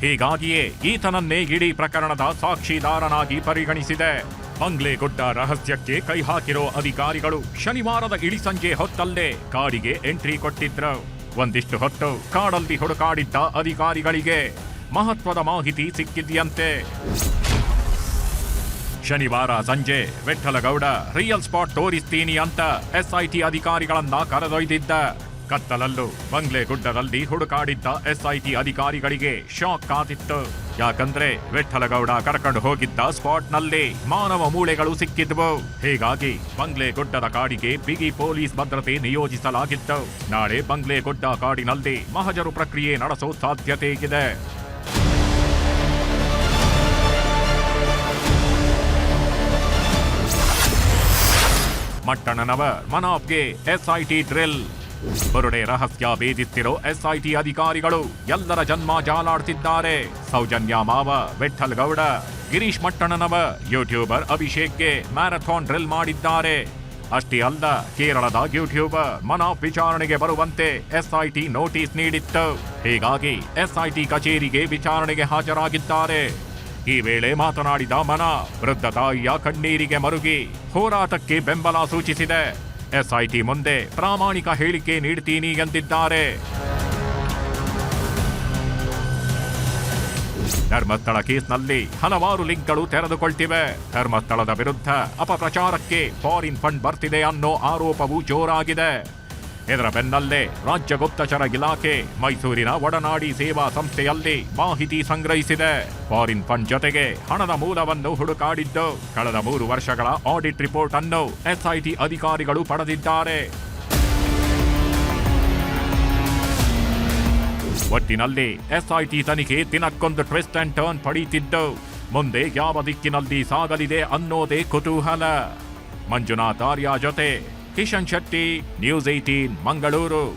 ಹೀಗಾಗಿಯೇ ಈತನನ್ನೇ ಇಡೀ ಪ್ರಕರಣದ ಸಾಕ್ಷಿದಾರನಾಗಿ ಪರಿಗಣಿಸಿದೆ. ಬಂಗ್ಲೆಗುಡ್ಡ ರಹಸ್ಯಕ್ಕೆ ಕೈ ಹಾಕಿರೋ ಅಧಿಕಾರಿಗಳು ಶನಿವಾರದ ಇಳಿಸಂಜೆ ಹೊತ್ತಲ್ಲೇ ಕಾಡಿಗೆ ಎಂಟ್ರಿ ಕೊಟ್ಟಿದ್ರು. ಒಂದಿಷ್ಟು ಹೊತ್ತು ಕಾಡಲ್ಲಿ ಹುಡುಕಾಡಿದ್ದ ಅಧಿಕಾರಿಗಳಿಗೆ ಮಹತ್ವದ ಮಾಹಿತಿ ಸಿಕ್ಕಿದ್ಯಂತೆ. ಶನಿವಾರ ಸಂಜೆ ವಿಠ್ಠಲಗೌಡ ರಿಯಲ್ ಸ್ಪಾಟ್ ತೋರಿಸ್ತೀನಿ ಅಂತ ಎಸ್ಐಟಿ ಅಧಿಕಾರಿಗಳನ್ನ ಕರೆದೊಯ್ದಿದ್ದ. ಕತ್ತಲಲ್ಲೂ ಬಂಗ್ಲೆ ಗುಡ್ಡದಲ್ಲಿ ಹುಡುಕಾಡಿದ್ದ ಎಸ್ಐಟಿ ಅಧಿಕಾರಿಗಳಿಗೆ ಶಾಕ್ ಕಾದಿತ್ತು. ಯಾಕಂದ್ರೆ ವಿಠ್ಠಲಗೌಡ ಕರ್ಕೊಂಡು ಹೋಗಿದ್ದ ಸ್ಪಾಟ್ನಲ್ಲಿ ಮಾನವ ಮೂಳೆಗಳು ಸಿಕ್ಕಿದ್ವು. ಹೀಗಾಗಿ ಬಂಗ್ಲೆ ಗುಡ್ಡದ ಕಾಡಿಗೆ ಬಿಗಿ ಪೊಲೀಸ್ ಭದ್ರತೆ ನಿಯೋಜಿಸಲಾಗಿತ್ತು. ನಾಳೆ ಬಂಗ್ಲೆ ಗುಡ್ಡ ಕಾಡಿನಲ್ಲಿ ಮಹಜರು ಪ್ರಕ್ರಿಯೆ ನಡೆಸೋ ಸಾಧ್ಯತೆ ಇದೆ. ಮಟ್ಟಣ್ಣನವ ಮನಾಫ್ಗೆ ಎಸ್ಐಟಿ ಡ್ರಿಲ್. ಬರುಡೆ ರಹಸ್ಯ ಭೇದಿಸ್ತಿರೋ ಎಸ್ಐಟಿ ಅಧಿಕಾರಿಗಳು ಎಲ್ಲರ ಜನ್ಮ ಜಾಲಾಡ್ತಿದ್ದಾರೆ. ಸೌಜನ್ಯ ಮಾವ ವಿಠಲ್ ಗೌಡ, ಗಿರೀಶ್ ಮಟ್ಟಣ್ಣನವ ಯೂಟ್ಯೂಬರ್ ಅಭಿಷೇಕ್ಗೆ ಮ್ಯಾರಥಾನ್ ಡ್ರಿಲ್ ಮಾಡಿದ್ದಾರೆ. ಅಷ್ಟೇ ಅಲ್ಲ, ಕೇರಳದ ಯೂಟ್ಯೂಬರ್ ಮನಾಫ್ ವಿಚಾರಣೆಗೆ ಬರುವಂತೆ ಎಸ್ಐಟಿ ನೋಟಿಸ್ ನೀಡಿತ್ತು. ಹೀಗಾಗಿ ಎಸ್ಐಟಿ ಕಚೇರಿಗೆ ವಿಚಾರಣೆಗೆ ಹಾಜರಾಗಿದ್ದಾರೆ. ಈ ವೇಳೆ ಮಾತನಾಡಿದ ಮನ ವೃದ್ಧ ತಾಯಿಯ ಕಣ್ಣೀರಿಗೆ ಮರುಗಿ ಹೋರಾಟಕ್ಕೆ ಬೆಂಬಲ ಸೂಚಿಸಿದೆ. ಎಸ್ಐಟಿ ಮುಂದೆ ಪ್ರಾಮಾಣಿಕ ಹೇಳಿಕೆ ನೀಡ್ತೀನಿ ಎಂದಿದ್ದಾರೆ. ಧರ್ಮಸ್ಥಳ ಕೇಸ್ನಲ್ಲಿ ಹಲವಾರು ಲಿಂಕ್ಗಳು ತೆರೆದುಕೊಳ್ತಿವೆ. ಧರ್ಮಸ್ಥಳದ ವಿರುದ್ಧ ಅಪಪ್ರಚಾರಕ್ಕೆ ಫಾರಿನ್ ಫಂಡ್ ಬರ್ತಿದೆ ಅನ್ನೋ ಆರೋಪವು ಜೋರಾಗಿದೆ. ಇದರ ಬೆನ್ನಲ್ಲೇ ರಾಜ್ಯ ಗುಪ್ತಚರ ಇಲಾಖೆ ಮೈಸೂರಿನ ಒಡನಾಡಿ ಸೇವಾ ಸಂಸ್ಥೆಯಲ್ಲಿ ಮಾಹಿತಿ ಸಂಗ್ರಹಿಸಿದೆ. ಫಾರಿನ್ ಫಂಡ್ ಜೊತೆಗೆ ಹಣದ ಮೂಲವನ್ನು ಹುಡುಕಾಡಿದ್ದು. ಕಳೆದ ಮೂರು ವರ್ಷಗಳ ಆಡಿಟ್ ರಿಪೋರ್ಟ್ ಅನ್ನು ಎಸ್ಐಟಿ ಅಧಿಕಾರಿಗಳು ಪಡೆದಿದ್ದಾರೆ. ಒಟ್ಟಿನಲ್ಲಿ ಎಸ್ಐಟಿ ತನಿಖೆ ದಿನಕ್ಕೊಂದು ಟ್ವಿಸ್ಟ್ ಅಂಡ್ ಟರ್ನ್ ಪಡೆಯುತ್ತಿದ್ದು ಮುಂದೆ ಯಾವ ದಿಕ್ಕಿನಲ್ಲಿ ಸಾಗಲಿದೆ ಅನ್ನೋದೇ ಕುತೂಹಲ. ಮಂಜುನಾಥ್ ಆರ್ಯ ಜೊತೆ ಕಿಶನ್ ಶೆಟ್ಟಿ ನ್ಯೂಸ್ ಏಟೀನ್ ಮಂಗಳೂರು.